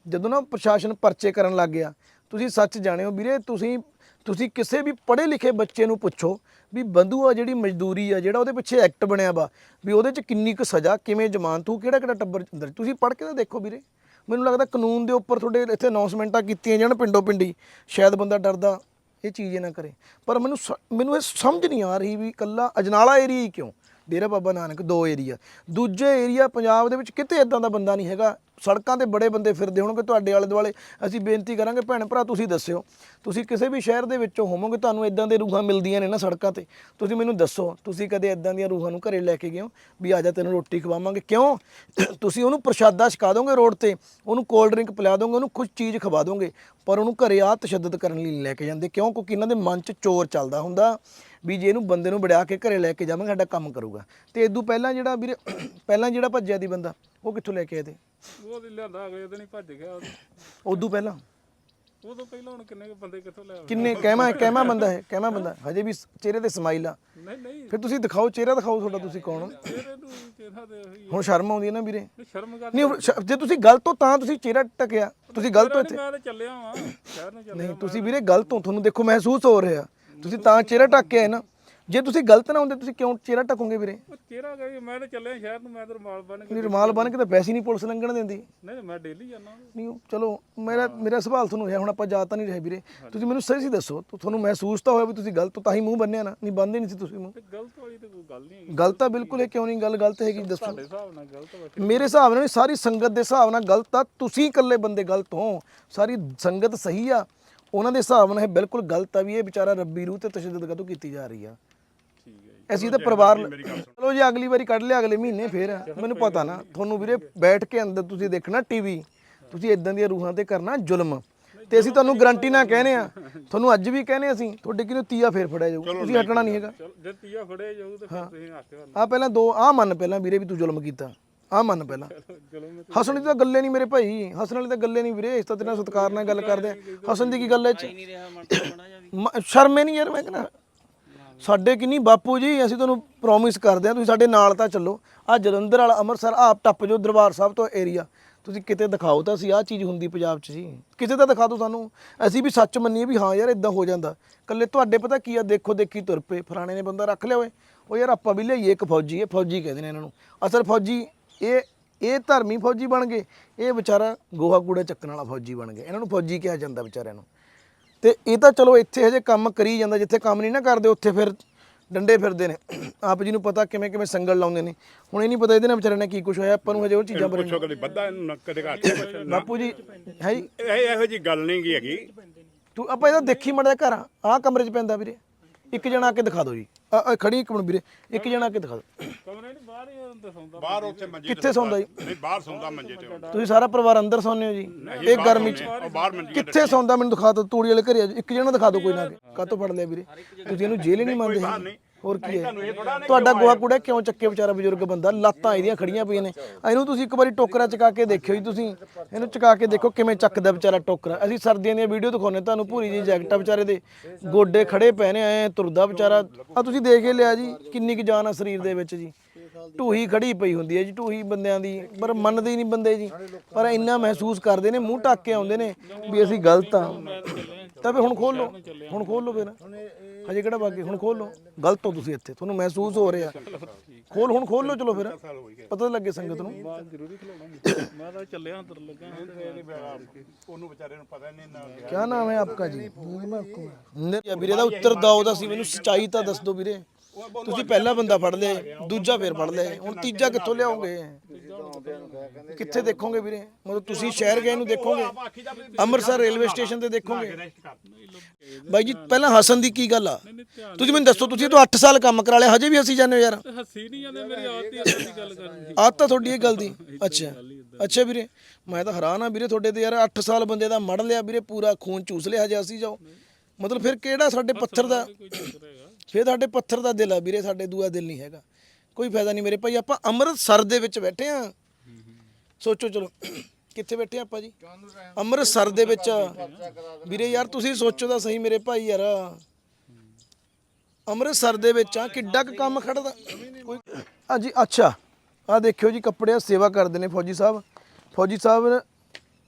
ਜਦੋਂ ਨਾ ਪ੍ਰਸ਼ਾਸਨ ਪਰਚੇ ਕਰਨ ਲੱਗ ਗਿਆ, ਤੁਸੀਂ ਸੱਚ ਜਾਣਿਓ ਵੀਰੇ, ਤੁਸੀਂ ਤੁਸੀਂ ਕਿਸੇ ਵੀ ਪੜ੍ਹੇ ਲਿਖੇ ਬੱਚੇ ਨੂੰ ਪੁੱਛੋ ਵੀ ਬੰਧੂ ਆ ਜਿਹੜੀ ਮਜ਼ਦੂਰੀ ਆ, ਜਿਹੜਾ ਉਹਦੇ ਪਿੱਛੇ ਐਕਟ ਬਣਿਆ ਵਾ, ਵੀ ਉਹਦੇ 'ਚ ਕਿੰਨੀ ਕੁ ਸਜ਼ਾ, ਕਿਵੇਂ ਜ਼ਮਾਨਤ ਹੋਊ ਕਿਹੜਾ ਕਿਹੜਾ ਟੱਬਰ ਅੰਦਰ? ਤੁਸੀਂ ਪੜ੍ਹ ਕੇ ਤਾਂ ਦੇਖੋ ਵੀਰੇ। ਮੈਨੂੰ ਲੱਗਦਾ ਕਾਨੂੰਨ ਦੇ ਉੱਪਰ ਤੁਹਾਡੇ ਇੱਥੇ ਅਨਾਉਂਸਮੈਂਟਾਂ ਕੀਤੀਆਂ ਜਾਣ ਪਿੰਡੋ ਪਿੰਡੀ। ਸ਼ਾਇਦ ਬੰਦਾ ਡਰਦਾ ਇਹ ਚੀਜ਼ ਇਹ ਨਾ ਕਰੇ। ਪਰ ਮੈਨੂੰ ਸ- ਮੈਨੂੰ ਇਹ ਸਮਝ ਨਹੀਂ ਆ ਰਹੀ ਵੀ ਕੱਲਾ ਅਜਨਾਲਾ ਏਰੀਆ ਹੀ ਕਿਉਂ? ਡੇਰਾ ਬਾਬਾ ਨਾਨਕ ਦੋ ਏਰੀਆ। ਦੂਜੇ ਏਰੀਆ ਪੰਜਾਬ ਦੇ ਵਿੱਚ ਕਿਤੇ ਇਦਾਂ ਦਾ ਬੰਦਾ ਨਹੀਂ ਹੈਗਾ। ਸੜਕਾਂ ਤੇ ਬੜੇ ਬੰਦੇ ਫਿਰਦੇ ਹੋਣਗੇ ਤੁਹਾਡੇ ਆਲੇ ਦੁਆਲੇ ਅਸੀਂ ਬੇਨਤੀ ਕਰਾਂਗੇ ਭੈਣ ਭਰਾ ਤੁਸੀਂ ਦੱਸਿਓ। ਤੁਸੀਂ ਕਿਸੇ ਵੀ ਸ਼ਹਿਰ ਦੇ ਵਿੱਚੋਂ ਹੋਵੋਗੇ, ਤੁਹਾਨੂੰ ਇਦਾਂ ਦੇ ਰੂਹਾਂ ਮਿਲਦੀਆਂ ਨੇ ਨਾ ਸੜਕਾਂ ਤੇ। ਤੁਸੀਂ ਮੈਨੂੰ ਦੱਸੋ, ਤੁਸੀਂ ਕਦੇ ਇਦਾਂ ਦੀਆਂ ਰੂਹਾਂ ਨੂੰ ਘਰੇ ਲੈ ਕੇ ਗਏ ਹੋ ਵੀ ਆ ਜਾ ਤੈਨੂੰ ਰੋਟੀ ਖਵਾਵਾਂਗੇ? ਕਿਉਂ? ਤੁਸੀਂ ਉਹਨੂੰ ਪ੍ਰਸ਼ਾਦਾ ਛਕਾ ਦੋਗੇ ਰੋਡ ਤੇ, ਉਹਨੂੰ ਕੋਲਡ ਡਰਿੰਕ ਪਿਲਾ ਦੋਗੇ, ਉਹਨੂੰ ਕੁਝ ਚੀਜ਼ ਖਵਾ ਦੋਗੇ, ਪਰ ਉਹਨੂੰ ਘਰੇ ਆ ਤਸ਼ੱਦਦ ਕਰਨ ਲਈ ਲੈ ਕੇ ਜਾਂਦੇ। ਕਿਉਂ? ਕਿਉਂਕਿ ਇਹਨਾਂ ਦੇ ਮਨ 'ਚ ਚੋਰ ਚੱਲਦਾ ਹੁੰਦਾ। ਵੀ ਜੇ ਇਹਨੂੰ ਬੰਦੇ ਨੂੰ ਵੜਿਆ ਕੇ ਘਰੇ ਲੈ ਕੇ ਜਾਵਾਂਗੇ ਸਾਡਾ ਕੰਮ ਕਰੂਗਾ। ਤੇ ਇਦੋਂ ਪਹਿਲਾਂ ਜਿਹੜਾ ਵੀਰੇ ਪਹਿਲਾਂ ਜਿਹੜਾ ਭੱਜਿਆ ਦੀ ਬੰਦਾ ਉਹ ਕਿੱਥੋਂ ਲੈ ਕੇ ਆਏ ਤੇ? ਉਹ ਤੇ ਲਿਆਂਦਾ ਅਗਲੇ ਦਿਨ ਹੀ ਭੱਜ ਗਿਆ। ਉਹ ਉਦੋਂ ਪਹਿਲਾਂ? ਉਹ ਤੋਂ ਪਹਿਲਾਂ ਹੁਣ ਕਿੰਨੇ ਕੁ ਬੰਦੇ ਕਿੱਥੋਂ ਲਿਆ ਕਿੰਨੇ ਕਹਿਮਾ ਕਹਿਮਾ ਬੰਦਾ ਹੈ ਕਹਿਮਾ ਬੰਦਾ। ਹਜੇ ਵੀ ਚਿਹਰੇ ਤੇ ਸਮਾਈਲ ਆ। ਨਹੀਂ ਨਹੀਂ। ਫਿਰ ਤੁਸੀਂ ਦਿਖਾਓ ਚਿਹਰਾ ਦਿਖਾਓ ਤੁਹਾਡਾ ਤੁਸੀਂ ਕੌਣ ਹੋ? ਨੂੰ ਚਿਹਰਾ ਹੁਣ ਸ਼ਰਮ ਆਉਂਦੀ ਹੈ ਨਾ ਵੀਰੇ। ਨਹੀਂ ਸ਼ਰਮ ਕਰ ਨਹੀਂ ਹੁਣ ਸ਼- ਜੇ ਤੁਸੀਂ ਗਲਤ ਹੋ ਤਾਂ ਤੁਸੀਂ ਚਿਹਰਾ ਟਕਿਆ। ਤੁਸੀਂ ਗਲਤ ਹੋ ਇੱਥੇ। ਮੈਂ ਤਾਂ ਚੱਲਿਆ ਵਾਂ। ਸ਼ਹਿਰ ਨੂੰ ਚੱਲਿਆ ਨਹੀਂ ਤੁਸੀਂ ਵੀਰੇ ਗਲਤ ਹੋ ਤੁਹਾਨੂੰ ਦੇਖੋ ਮਹਿਸੂਸ ਹੋ ਰਿਹਾ। ਤੁਸੀਂ ਤਾਂ ਚਿਹਰਾ ਢੱਕ ਕੇ ਆਏ ਨਾ ਜੇ ਤੁਸੀਂ ਗਲਤ ਨਾ ਹੁੰਦੇ ਤੁਸੀਂ ਕਿਉਂ ਚਿਹਰਾ ਢਕੋਗੇ ਵੀਰੇ? ਉਹ ਚਿਹਰਾ ਗਈ ਮੈਂ ਤਾਂ ਚੱਲਿਆ ਸ਼ਹਿਰ ਨੂੰ ਮੈਂ ਤਾਂ ਰੁਮਾਲ ਬੰਨ ਕੇ ਨਹੀਂ ਰੁਮਾਲ ਬੰਨ ਕੇ ਤਾਂ ਪੈਸੇ ਨਹੀਂ ਪੁਲਿਸ ਲੰਘਣ ਦਿੰਦੀ। ਨਹੀਂ ਮੈਂ ਡੇਲੀ ਜਾਂਦਾ ਨਹੀਂ ਉਹ ਚਲੋ ਮੇਰਾ ਮੇਰਾ ਸਵਾਲ ਤੁਹਾਨੂੰ ਹੈ ਹੁਣ ਆਪਾਂ ਜਾ ਤਾਂ ਨਹੀਂ ਰਹੇ ਵੀਰੇ। ਤੁਸੀਂ ਮੈਨੂੰ ਸਹੀ ਸੀ ਦੱਸੋ ਤੁਹਾਨੂੰ ਮਹਿਸੂਸ ਤਾਂ ਹੋਇਆ ਵੀ ਤੁਸੀਂ ਗਲਤ ਹੋ ਤਾਂ ਹੀ ਮੂੰਹ ਬੰਨਿਆ ਨਾ ਨਹੀਂ ਬੰਨਦੇ ਨਹੀਂ ਸੀ ਤੁਸੀਂ ਮੂੰਹ। ਤੇ ਗਲਤ ਵਾਲੀ ਤਾਂ ਕੋਈ ਗੱਲ ਨਹੀਂ ਹੈਗੀ। ਗਲਤ ਤਾਂ ਬਿਲਕੁਲ ਹੈ ਕਿਉਂ ਨਹੀਂ ਗੱਲ ਗਲਤ ਹੈਗੀ ਦੱਸੋ। ਤੁਹਾਡੇ ਹਿਸਾਬ ਨਾਲ ਗਲਤ ਵਾ ਮੇਰੇ ਹਿਸਾਬ ਨਾਲ ਨਹੀਂ, ਸਾਰੀ ਸੰਗਤ ਦੇ ਹਿਸਾਬ ਨਾਲ ਗਲਤ ਆ ਤੁਸੀਂ ਇਕੱਲੇ ਬੰਦੇ ਗਲਤ ਹੋ। ਸਾਰੀ ਸੰਗਤ ਸਹੀ ਆ ਉਹਨਾਂ ਦੇ ਹਿਸਾਬ ਨਾਲ ਇਹ ਬਿਲਕੁਲ ਗਲਤ ਆ ਵੀ ਇਹ ਵਿਚਾਰਾ ਰੱਬੀ ਰੂਹ ਤੇ ਤਸ਼ੱਦਦ ਕਦੋਂ ਕੀਤੀ ਜਾ ਰਹੀ ਆ। ਠੀਕ ਹੈ ਜੀ। ਅਸੀਂ ਤਾਂ ਪਰਿਵਾਰ ਚਲੋ ਜੀ ਅਗਲੀ ਵਾਰੀ ਕੱਢ ਲਿਆ ਅਗਲੇ ਮਹੀਨੇ ਫੇਰ। ਮੈਨੂੰ ਪਤਾ ਨਾ ਤੁਹਾਨੂੰ ਵੀਰੇ ਬੈਠ ਕੇ ਅੰਦਰ ਤੁਸੀਂ ਦੇਖਣਾ ਟੀਵੀ। ਤੁਸੀਂ ਇਦਾਂ ਦੀਆਂ ਰੂਹਾਂ ਤੇ ਕਰਨਾ ਜ਼ੁਲਮ। ਤੇ ਅਸੀਂ ਤੁਹਾਨੂੰ ਗਰੰਟੀ ਨਾਲ ਕਹਿੰਦੇ ਆ ਤੁਹਾਨੂੰ ਅੱਜ ਵੀ ਕਹਿੰਦੇ ਅਸੀਂ ਤੁਹਾਡੇ ਕਿਨੂੰ ਤੀਆ ਫੇਰ ਫੜਿਆ ਜਾਊ? ਤੁਸੀਂ ਹਟਣਾ ਨਹੀਂ ਹੈਗਾ। ਚਲ ਜੇ ਤੀਆ ਫੜੇ ਜਾਊ ਤੇ ਫਿਰ ਤੁਸੀਂ ਹੱਥ ਆ ਪਹਿਲਾਂ ਦੋ ਆ ਮੰਨ ਪਹਿਲਾਂ ਵੀਰੇ ਵੀ ਤੂੰ ਜ਼ੁਲਮ ਕੀਤਾ। ਆ ਮੰਨ ਪਹਿਲਾਂ। ਹਸਣ ਮੈਂ ਦੀ ਤਾਂ ਗੱਲੇ ਨਹੀਂ ਮੇਰੇ ਭਾਈ। ਹਸਣ ਵਾਲੀ ਤਾਂ ਗੱਲੇ ਨਹੀਂ ਵੀਰੇ, ਇਸ ਤਾਂ ਤੇਰੇ ਨਾਲ ਸਤਿਕਾਰ ਨਾਲ ਗੱਲ ਕਰਦੇ ਆ। ਹਸਣ ਦੀ ਕੀ ਗੱਲ ਐ ਚ? ਸ਼ਰਮੇ ਨਹੀਂ ਯਾਰ ਮੈਂ ਕਹਿੰਦਾ। ਸਾਡੇ ਕਿੰਨੀ ਬਾਪੂ ਜੀ, ਅਸੀਂ ਤੁਹਾਨੂੰ ਪ੍ਰੋਮਿਸ ਕਰਦੇ ਆ, ਤੁਸੀਂ ਸਾਡੇ ਨਾਲ ਤਾਂ ਚੱਲੋ। ਆ ਜਲੰਧਰ ਵਾਲਾ ਅੰਮ੍ਰਿਤਸਰ ਆਪ ਟੱਪ ਜੋ ਦਰਬਾਰ ਸਾਹਿਬ ਤੋਂ ਏਰੀਆ ਤੁਸੀਂ ਕਿਤੇ ਦਿਖਾਓ ਤਾਂ ਅਸੀਂ ਆਹ ਚੀਜ਼ ਹੁੰਦੀ ਪੰਜਾਬ 'ਚ ਜੀ। ਕਿਤੇ ਤਾਂ ਦਿਖਾ ਦਿਓ ਸਾਨੂੰ। ਅਸੀਂ ਵੀ ਸੱਚ ਮੰਨੀਏ ਵੀ ਹਾਂ ਯਾਰ ਇਦਾਂ ਹੋ ਜਾਂਦਾ। ਕੱਲੇ ਤੁਹਾਡੇ ਪਤਾ ਕੀ ਆ, ਦੇਖੋ ਦੇਖੀ ਤੁਰ ਪਏ। ਫਲਾਣੇ ਨੇ ਬੰਦਾ ਰੱਖ ਲਿਆ ਓਏ। ਉਹ ਯਾਰ ਆਪਾਂ ਵੀ ਲਈਏ ਇੱਕ ਫੌਜੀ, ਇਹ ਫੌਜੀ ਕਹਿੰਦੇ ਨੇ ਇਹਨਾਂ ਨੂੰ। ਅਸਲ ਫੌਜੀ ਇਹ ਇਹ ਧਰਮੀ ਫੌਜੀ ਬਣ ਗਏ। ਇਹ ਵਿਚਾਰਾ ਗੋਹਾ ਕੂੜਾ ਚੱਕਣ ਵਾਲਾ ਫੌਜੀ ਬਣ ਗਿਆ। ਇਹਨਾਂ ਨੂੰ ਫੌਜੀ ਕਿਹਾ ਜਾਂਦਾ ਵਿਚਾਰਿਆਂ ਨੂੰ। ਤੇ ਇਹ ਤਾਂ ਚਲੋ ਇੱਥੇ ਹਜੇ ਕੰਮ ਕਰੀ ਜਾਂਦਾ ਜਿੱਥੇ ਕੰਮ ਨਹੀਂ ਨਾ ਕਰਦੇ ਉੱਥੇ ਫਿਰ ਡੰਡੇ ਫਿਰਦੇ ਨੇ। ਆਪ ਜੀ ਨੂੰ ਪਤਾ ਕਿਵੇਂ ਕਿਵੇਂ ਸੰਗਲ ਲਾਉਂਦੇ ਨੇ। ਹੁਣ ਇਹ ਨਹੀਂ ਪਤਾ ਇਹਦੇ ਨਾਲ ਵਿਚਾਰੇ ਨਾਲ ਕੀ ਕੁਝ ਹੋਇਆ ਆਪਾਂ ਨੂੰ ਹਜੇ ਉਹ ਚੀਜ਼ਾਂ ਬਾਰੇ ਪੁੱਛੋ ਕਦੇ ਬੱਦਾ ਇਹਨੂੰ ਨਾ ਕਦੇ ਘਾਟ। ਨਾ ਬਾਪੂ ਜੀ ਹੈ ਇਹ ਇਹੋ ਜੀ ਗੱਲ ਨਹੀਂ ਹੈਗੀ। ਤੂੰ ਆਪਾਂ ਇਹਦਾ ਦੇਖੀ ਮੜਿਆ ਘਰ। ਆਹ ਕਮਰੇ 'ਚ ਪੈਂਦਾ ਵੀਰੇ। ਇੱਕ ਜਣਾ ਆ ਕੇ ਦਿਖਾ ਦਿਓ ਜੀ। ਆ ਆ ਖੜੀ ਇੱਕ ਮਿੰਟ ਵੀਰੇ ਇੱਕ ਜਣਾ ਆ ਕੇ ਦਿਖਾ ਦਿਓ। ਕਮਰੇ ਨਹੀਂ ਬਾਹਰ ਹੀ ਅੰਦਰ ਸੌਂਦਾ। ਬਾਹਰ ਉੱਥੇ ਮੰਜੇ ਤੇ ਕਿੱਥੇ ਸੌਂਦਾ ਜੀ? ਨਹੀਂ ਬਾਹਰ ਸੌਂਦਾ ਮੰਜੇ ਤੇ ਉਹ। ਤੁਸੀਂ ਸਾਰਾ ਪਰਿਵਾਰ ਅੰਦਰ ਸੌਂਦੇ ਹੋ ਜੀ। ਇਹ ਗਰਮੀ 'ਚ ਉਹ ਬਾਹਰ ਮੰਜੇ ਕਿੱਥੇ ਸੌਂਦਾ ਮੈਨੂੰ ਦਿਖਾ ਦਿਓ ਤੂੜੀ ਵਾਲੇ ਘਰੇ ਆ ਜਾਓ। ਇੱਕ ਜਣਾ ਦਿਖਾ ਦਿਓ ਕੋਈ ਨਾ ਕਾਤੋਂ ਫੜ ਲਿਆ ਵੀਰੇ? ਤੁਸੀਂ ਇਹਨੂੰ ਜੇਲ੍ਹ ਹੀ ਨਹੀਂ ਮੰਨਦੇ। ਹੈਗੇ। ਹੋਰ ਕੀ ਹੈ? ਤੁਹਾਡਾ ਗੋਹਾ ਕੂੜਾ ਕਿਉਂ ਚੱਕੇ ਵਿਚਾਰਾ ਬਜ਼ੁਰਗ ਬੰਦਾ? ਲੱਤਾਂ ਇਹਦੀਆਂ ਖੜੀਆਂ ਪਈਆਂ ਨੇ। ਇਹਨੂੰ ਤੁਸੀਂ ਇੱਕ ਵਾਰੀ ਟੋਕਰਾ ਚਕਾ ਕੇ ਦੇਖਿਓ ਜੀ ਤੁਸੀਂ। ਇਹਨੂੰ ਚਕਾ ਕੇ ਦੇਖੋ ਕਿਵੇਂ ਚੱਕਦਾ ਵਿਚਾਰਾ ਟੋਕਰਾ। ਅਸੀਂ ਸਰਦੀਆਂ ਦੀਆਂ ਵੀਡੀਓ ਦਿਖਾਉਂਦੇ ਤੁਹਾਨੂੰ ਪੂਰੀ ਜੀ ਜੈਕਟ ਵਿਚਾਰੇ ਦੇ। ਗੋਡੇ ਖੜੇ ਪਏ ਨੇ ਐ ਤੁਰਦਾ ਵਿਚਾਰਾ। ਆ ਤੁਸੀਂ ਦੇਖ ਹੀ ਲਿਆ ਜੀ ਕਿੰਨੀ ਕੁ ਜਾਨ ਆ ਸਰੀਰ ਦੇ ਵਿੱਚ ਜੀ। ਢੂਹੀ ਖੜੀ ਪਈ ਹੁੰਦੀ ਹੈ ਜੀ ਢੂਹੀ ਬੰਦਿਆਂ ਦੀ। ਪਰ ਮੰਨਦੇ ਹੀ ਨਹੀਂ ਬੰਦੇ ਜੀ। ਪਰ ਇੰਨਾ ਮਹਿਸੂਸ ਕਰਦੇ ਨੇ ਮੂੰਹ ਢੱਕ ਕੇ ਆਉਂਦੇ ਨੇ ਵੀ ਅਸੀਂ ਗਲਤ ਆ। ਤਾਂ ਫਿਰ ਹੁਣ ਖੋਲ ਲਓ। ਹੁਣ ਖੋਲ ਲਓ ਫਿਰ। ਹਜੇ ਕਿਹੜਾ ਬਾਕੀ? ਹੁਣ ਖੋਲ ਲਓ। ਗਲਤ ਹੋ ਤੁਸੀਂ ਇੱਥੇ। ਤੁਹਾਨੂੰ ਮਹਿਸੂਸ ਹੋ ਰਿਹਾ। ਖੋਲ ਹੁਣ ਖੋਲ ਲਓ ਚਲੋ ਫਿਰ। ਪਤਾ ਲੱਗੇ ਸੰਗਤ ਨੂੰ। ਜ਼ਰੂਰੀ ਮੈਂ ਤਾਂ ਚੱਲਿਆ ਅੰਦਰ ਲੱਗਾ ਉਹਨੂੰ ਵਿਚਾਰੇ ਨੂੰ ਪਤਾ ਨਹੀਂ ਨਾ ਕੀ ਨਾਮ ਹੈ ਆਪਕਾ ਜੀ ਵੀਰੇ ਦਾ ਉੱਤਰ ਦਾਓ ਦਾ ਸੀ ਮੈਨੂੰ ਸਚਾਈ ਤਾਂ ਦੱਸ ਦਿਓ ਵੀਰੇ। ਤੁਸੀਂ ਪਹਿਲਾ ਬੰਦਾ ਫੜ ਲਿਆ ਦੂਜਾ ਫੇਰ ਫੜ ਲਿਆ ਹੁਣ ਤੀਜਾ ਕਿੱਥੋਂ ਲਿਆਓਗੇ ਕਿੱਥੇ ਦੇਖੋਗੇ ਵੀਰੇ? ਮਤਲਬ ਤੁਸੀਂ ਸ਼ਹਿਰ ਗਏ ਨੂੰ ਦੇਖੋਗੇ? ਅੰਮ੍ਰਿਤਸਰ ਰੇਲਵੇ ਸਟੇਸ਼ਨ ਤੇ ਦੇਖੋਗੇ? ਬਾਈ ਜੀ ਪਹਿਲਾਂ ਹਸਨ ਦੀ ਕੀ ਗੱਲ ਆ? ਤੁਸੀਂ ਮੈਨੂੰ ਦੱਸੋ ਤੁਸੀਂ ਤਾਂ 8 ਸਾਲ ਕੰਮ ਕਰਾ ਲਿਆ ਹਜੇ ਵੀ ਅਸੀਂ ਜਾਂਦੇ ਹੋ ਯਾਰ? ਤੇ ਹੱਸੀ ਨਹੀਂ ਜਾਂਦੇ ਮੇਰੀ ਆਦਤ ਹੀ ਏਦਾਂ ਦੀ ਗੱਲ ਕਰਨ ਦੀ ਆਹ ਤਾਂ ਤੁਹਾਡੀ ਇਹ ਗੱਲ ਦੀ? ਅੱਛਾ। ਅੱਛਾ ਵੀਰੇ ਮੈਂ ਤਾਂ ਹੈਰਾਨ ਆ ਵੀਰੇ ਤੁਹਾਡੇ ਤੇ ਯਾਰ 8 ਸਾਲ ਬੰਦੇ ਦਾ ਮੜ ਲਿਆ ਵੀਰੇ ਪੂਰਾ ਖੂਨ ਚੂਸ ਲਿਆ ਹਜੇ ਅਸੀਂ ਜਾਓ। ਮਤਲਬ ਫਿਰ ਕਿਹੜਾ ਸਾਡੇ ਪੱਥਰ ਦਾ? ਫਿਰ ਸਾਡੇ ਪੱਥਰ ਦਾ ਦਿਲ ਆ ਵੀਰੇ, ਸਾਡੇ ਦੂਆ ਦਿਲ ਨਹੀਂ ਹੈਗਾ। ਕੋਈ ਫਾਇਦਾ ਨਹੀਂ ਮੇਰੇ ਭਾਈ, ਆਪਾਂ ਅੰਮ੍ਰਿਤਸਰ ਦੇ ਵਿੱਚ ਬੈਠੇ ਆ। ਸੋਚੋ ਚਲੋ, ਕਿੱਥੇ ਬੈਠੇ ਆਪਾਂ ਜੀ? ਅੰਮ੍ਰਿਤਸਰ ਦੇ ਵਿੱਚ। ਵੀਰੇ ਯਾਰ, ਤੁਸੀਂ ਸੋਚੋ ਤਾਂ ਸਹੀ ਮੇਰੇ ਭਾਈ ਯਾਰ। ਅੰਮ੍ਰਿਤਸਰ ਦੇ ਵਿੱਚ ਆ, ਕਿੱਡਾ ਕੁ ਕੰਮ ਖੜਦਾ। ਕੋਈ ਆ ਅੱਛਾ। ਆ ਦੇਖਿਓ ਜੀ, ਕੱਪੜਿਆਂ ਸੇਵਾ ਕਰਦੇ ਨੇ ਫੌਜੀ ਸਾਹਿਬ। ਫੌਜੀ ਸਾਹਿਬ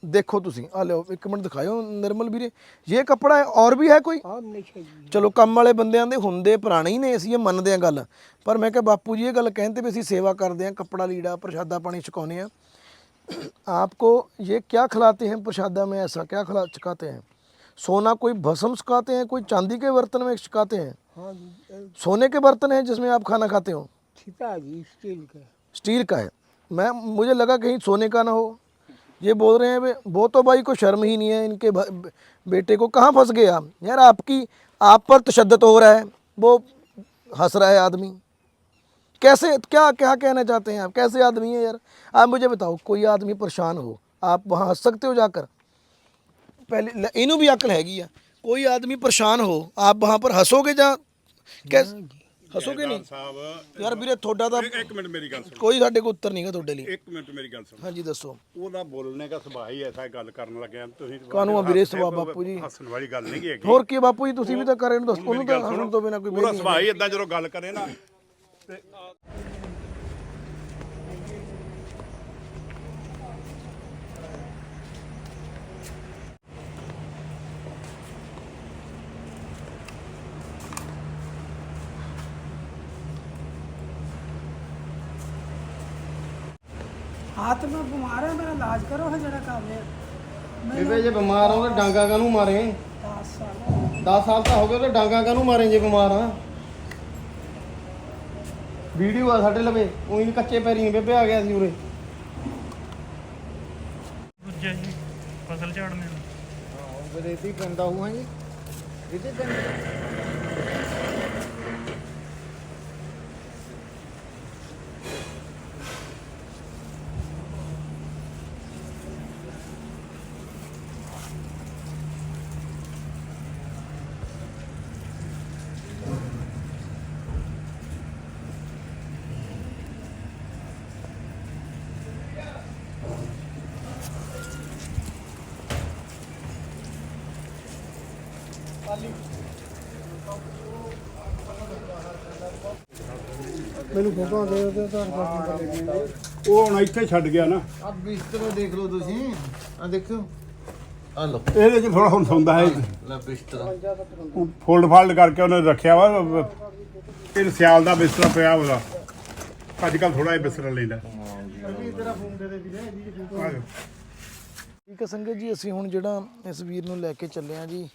ਦੇਖੋ ਤੁਸੀਂ ਆ ਲਿਓ ਇੱਕ ਮਿੰਟ ਦਿਖਾਇਓ ਨਿਰਮਲ ਵੀਰੇ ਇਹ ਕੱਪੜਾ ਹੈ ਔਰ ਵੀ ਹੈ ਕੋਈ और नहीं चाहिए ਚਲੋ ਕੰਮ ਵਾਲੇ ਬੰਦਿਆਂ ਦੇ ਹੁੰਦੇ ਪੁਰਾਣੇ ਹੀ ਨੇ ਅਸੀਂ ਇਹ ਮੰਨਦੇ ਆ ਗੱਲ ਪਰ ਮੈਂ ਕਿਹਾ ਬਾਪੂ ਜੀ ਇਹ ਗੱਲ ਕਹਿੰਦੇ ਵੀ ਅਸੀਂ ਸੇਵਾ ਕਰਦੇ ਆ ਕੱਪੜਾ ਲੀੜਾ ਪ੍ਰਸ਼ਾਦਾ ਪਾਣੀ ਛਕਾਉਂਦੇ ਆ आपको ये क्या खिलाते हैं प्रसादा में ऐसा क्या खिला छकाते हैं सोना कोई भस्म छकाते हैं कोई चांदी के बर्तन में छकाते हैं हाँ जी, सोने के बर्तन हैं जिसमें आप खाना खाते हो सितारी स्टील का स्टील का है मैं मुझे लगा कहीं सोने का ना हो ये बोल रहे हैं, वे तो भाई को शर्म ही नहीं है इनके बेटे को। कहाँ फंस गया? यार आपकी, आप पर तशद्दद हो रहा है। वो हंस रहा है आदमी। कैसे, क्या क्या कहना चाहते हैं आप? कैसे आदमी है यार? आप मुझे बताओ, कोई आदमी परेशान हो, आप वहाँ हंस सकते हो जाकर? पहले इन्हों भी अकल हैगी आ कोई आदमी परेशान हो, आप वहाँ पर हंसोगे जा कैसे ਹੱਸੋਗੇ ਨਹੀਂ? ਸਾਹਿਬ ਯਾਰ ਵੀਰੇ ਤੁਹਾਡਾ ਤਾਂ ਇੱਕ ਮਿੰਟ ਮੇਰੀ ਗੱਲ ਸੁਣੋ। ਕੋਈ ਸਾਡੇ ਕੋਲ ਉੱਤਰ ਨਹੀਂਗਾ ਤੁਹਾਡੇ ਲਈ। ਇੱਕ ਮਿੰਟ ਮੇਰੀ ਗੱਲ ਸੁਣੋ। ਹਾਂਜੀ ਦੱਸੋ। ਉਹਦਾ ਬੋਲਣੇ ਦਾ ਸੁਭਾਅ ਹੀ ਐਸਾ ਗੱਲ ਕਰਨ ਲੱਗਿਆ ਤੁਸੀਂ ਕਾਨੂੰ ਆ ਵੀਰੇ ਸੁਭਾਅ ਬਾਪੂ ਜੀ? ਹੱਸਣ ਵਾਲੀ ਗੱਲ ਨਹੀਂ ਹੈਗੀ। ਹੋਰ ਕੀ ਬਾਪੂ ਜੀ ਤੁਸੀਂ ਵੀ ਤਾਂ ਕਰੇ ਨੂੰ ਦੱਸੋ। ਉਹਨੂੰ ਤਾਂ ਹੱਸਣ ਤੋਂ ਬਿਨਾ ਕੋਈ ਉਹਦਾ ਸੁਭਾਅ ਹੀ ਇਦਾਂ ਜਦੋਂ ਗੱਲ ਕਰੇ ਨਾ ਤੇ ਤੇ ਮੈਂ ਬਿਮਾਰ ਆ ਮੇਰਾ ਇਲਾਜ ਕਰੋ ਹਾਂ ਜਿਹੜਾ ਕੰਮ ਹੈ। ਬੇਬੇ ਜੇ ਬਿਮਾਰ ਹੋ ਤਾਂ ਡਾਂਗਾ ਕਾਹਨੂੰ ਮਾਰੇ? 10 ਸਾਲ। 10 ਸਾਲ ਤਾਂ ਹੋ ਗਏ ਤਾਂ ਡਾਂਗਾ ਕਾਹਨੂੰ ਮਾਰੇ ਜੇ ਬਿਮਾਰ ਆ? ਵੀਡੀਓ ਆ ਸਾਡੇ ਲਵੇ ਉਹੀ ਨੀ ਕੱਚੇ ਪੈਰੀ ਨੀ ਬੇਬੇ ਆ ਗਿਆ ਸੀ ਉਰੇ। ਦੂਜਾ ਜੀ ਫਸਲ ਝਾੜਨੇ ਨੂੰ। ਹਾਂ ਬਰੇਤੀ ਗੰਦਾ ਹੁਆ ਜੀ। ਇਹਦੇ ਗੰਦਾ ਮੈਨੂੰ ਫੋਟੋ ਦੇ ਦਿਓ ਤਾਂ ਉਹ ਹੁਣ ਇੱਥੇ ਛੱਡ ਗਿਆ ਨਾ। ਆ ਬਿਸਤਰਾ ਦੇਖ ਲਓ ਤੁਸੀਂ। ਆ ਦੇਖੋ ਆ ਲਓ। ਇਹਦੇ 'ਚ ਥੋੜਾ ਹੁਣ ਸੌਂਦਾ ਹੈ। ਲੈ ਬਿਸਤਰਾ। ਫੋਲਡ ਫਾਲਡ ਕਰਕੇ ਉਹਨੇ ਰੱਖਿਆ ਵਾ। ਇਹ ਸਿਆਲ ਦਾ ਬਿਸਤਰਾ ਪਿਆ ਉਹਦਾ। ਅੱਜ ਕੱਲ ਥੋੜਾ ਜਿਹਾ ਬਿਸਤਰਾ ਲੈਂਦਾ। ਤੇਰਾ ਫੋਨ ਦੇ ਦੇ ਵੀਰੇ ਇਹਦੀ ਫੋਟੋ ਆ ਜਾਓ। ਠੀਕ ਹੈ ਸੰਗਤ ਜੀ ਅਸੀਂ ਹੁਣ ਜਿਹੜਾ ਇਸ ਵੀਰ ਨੂੰ ਲੈ ਕੇ ਚੱਲੇ ਆ ਜੀ।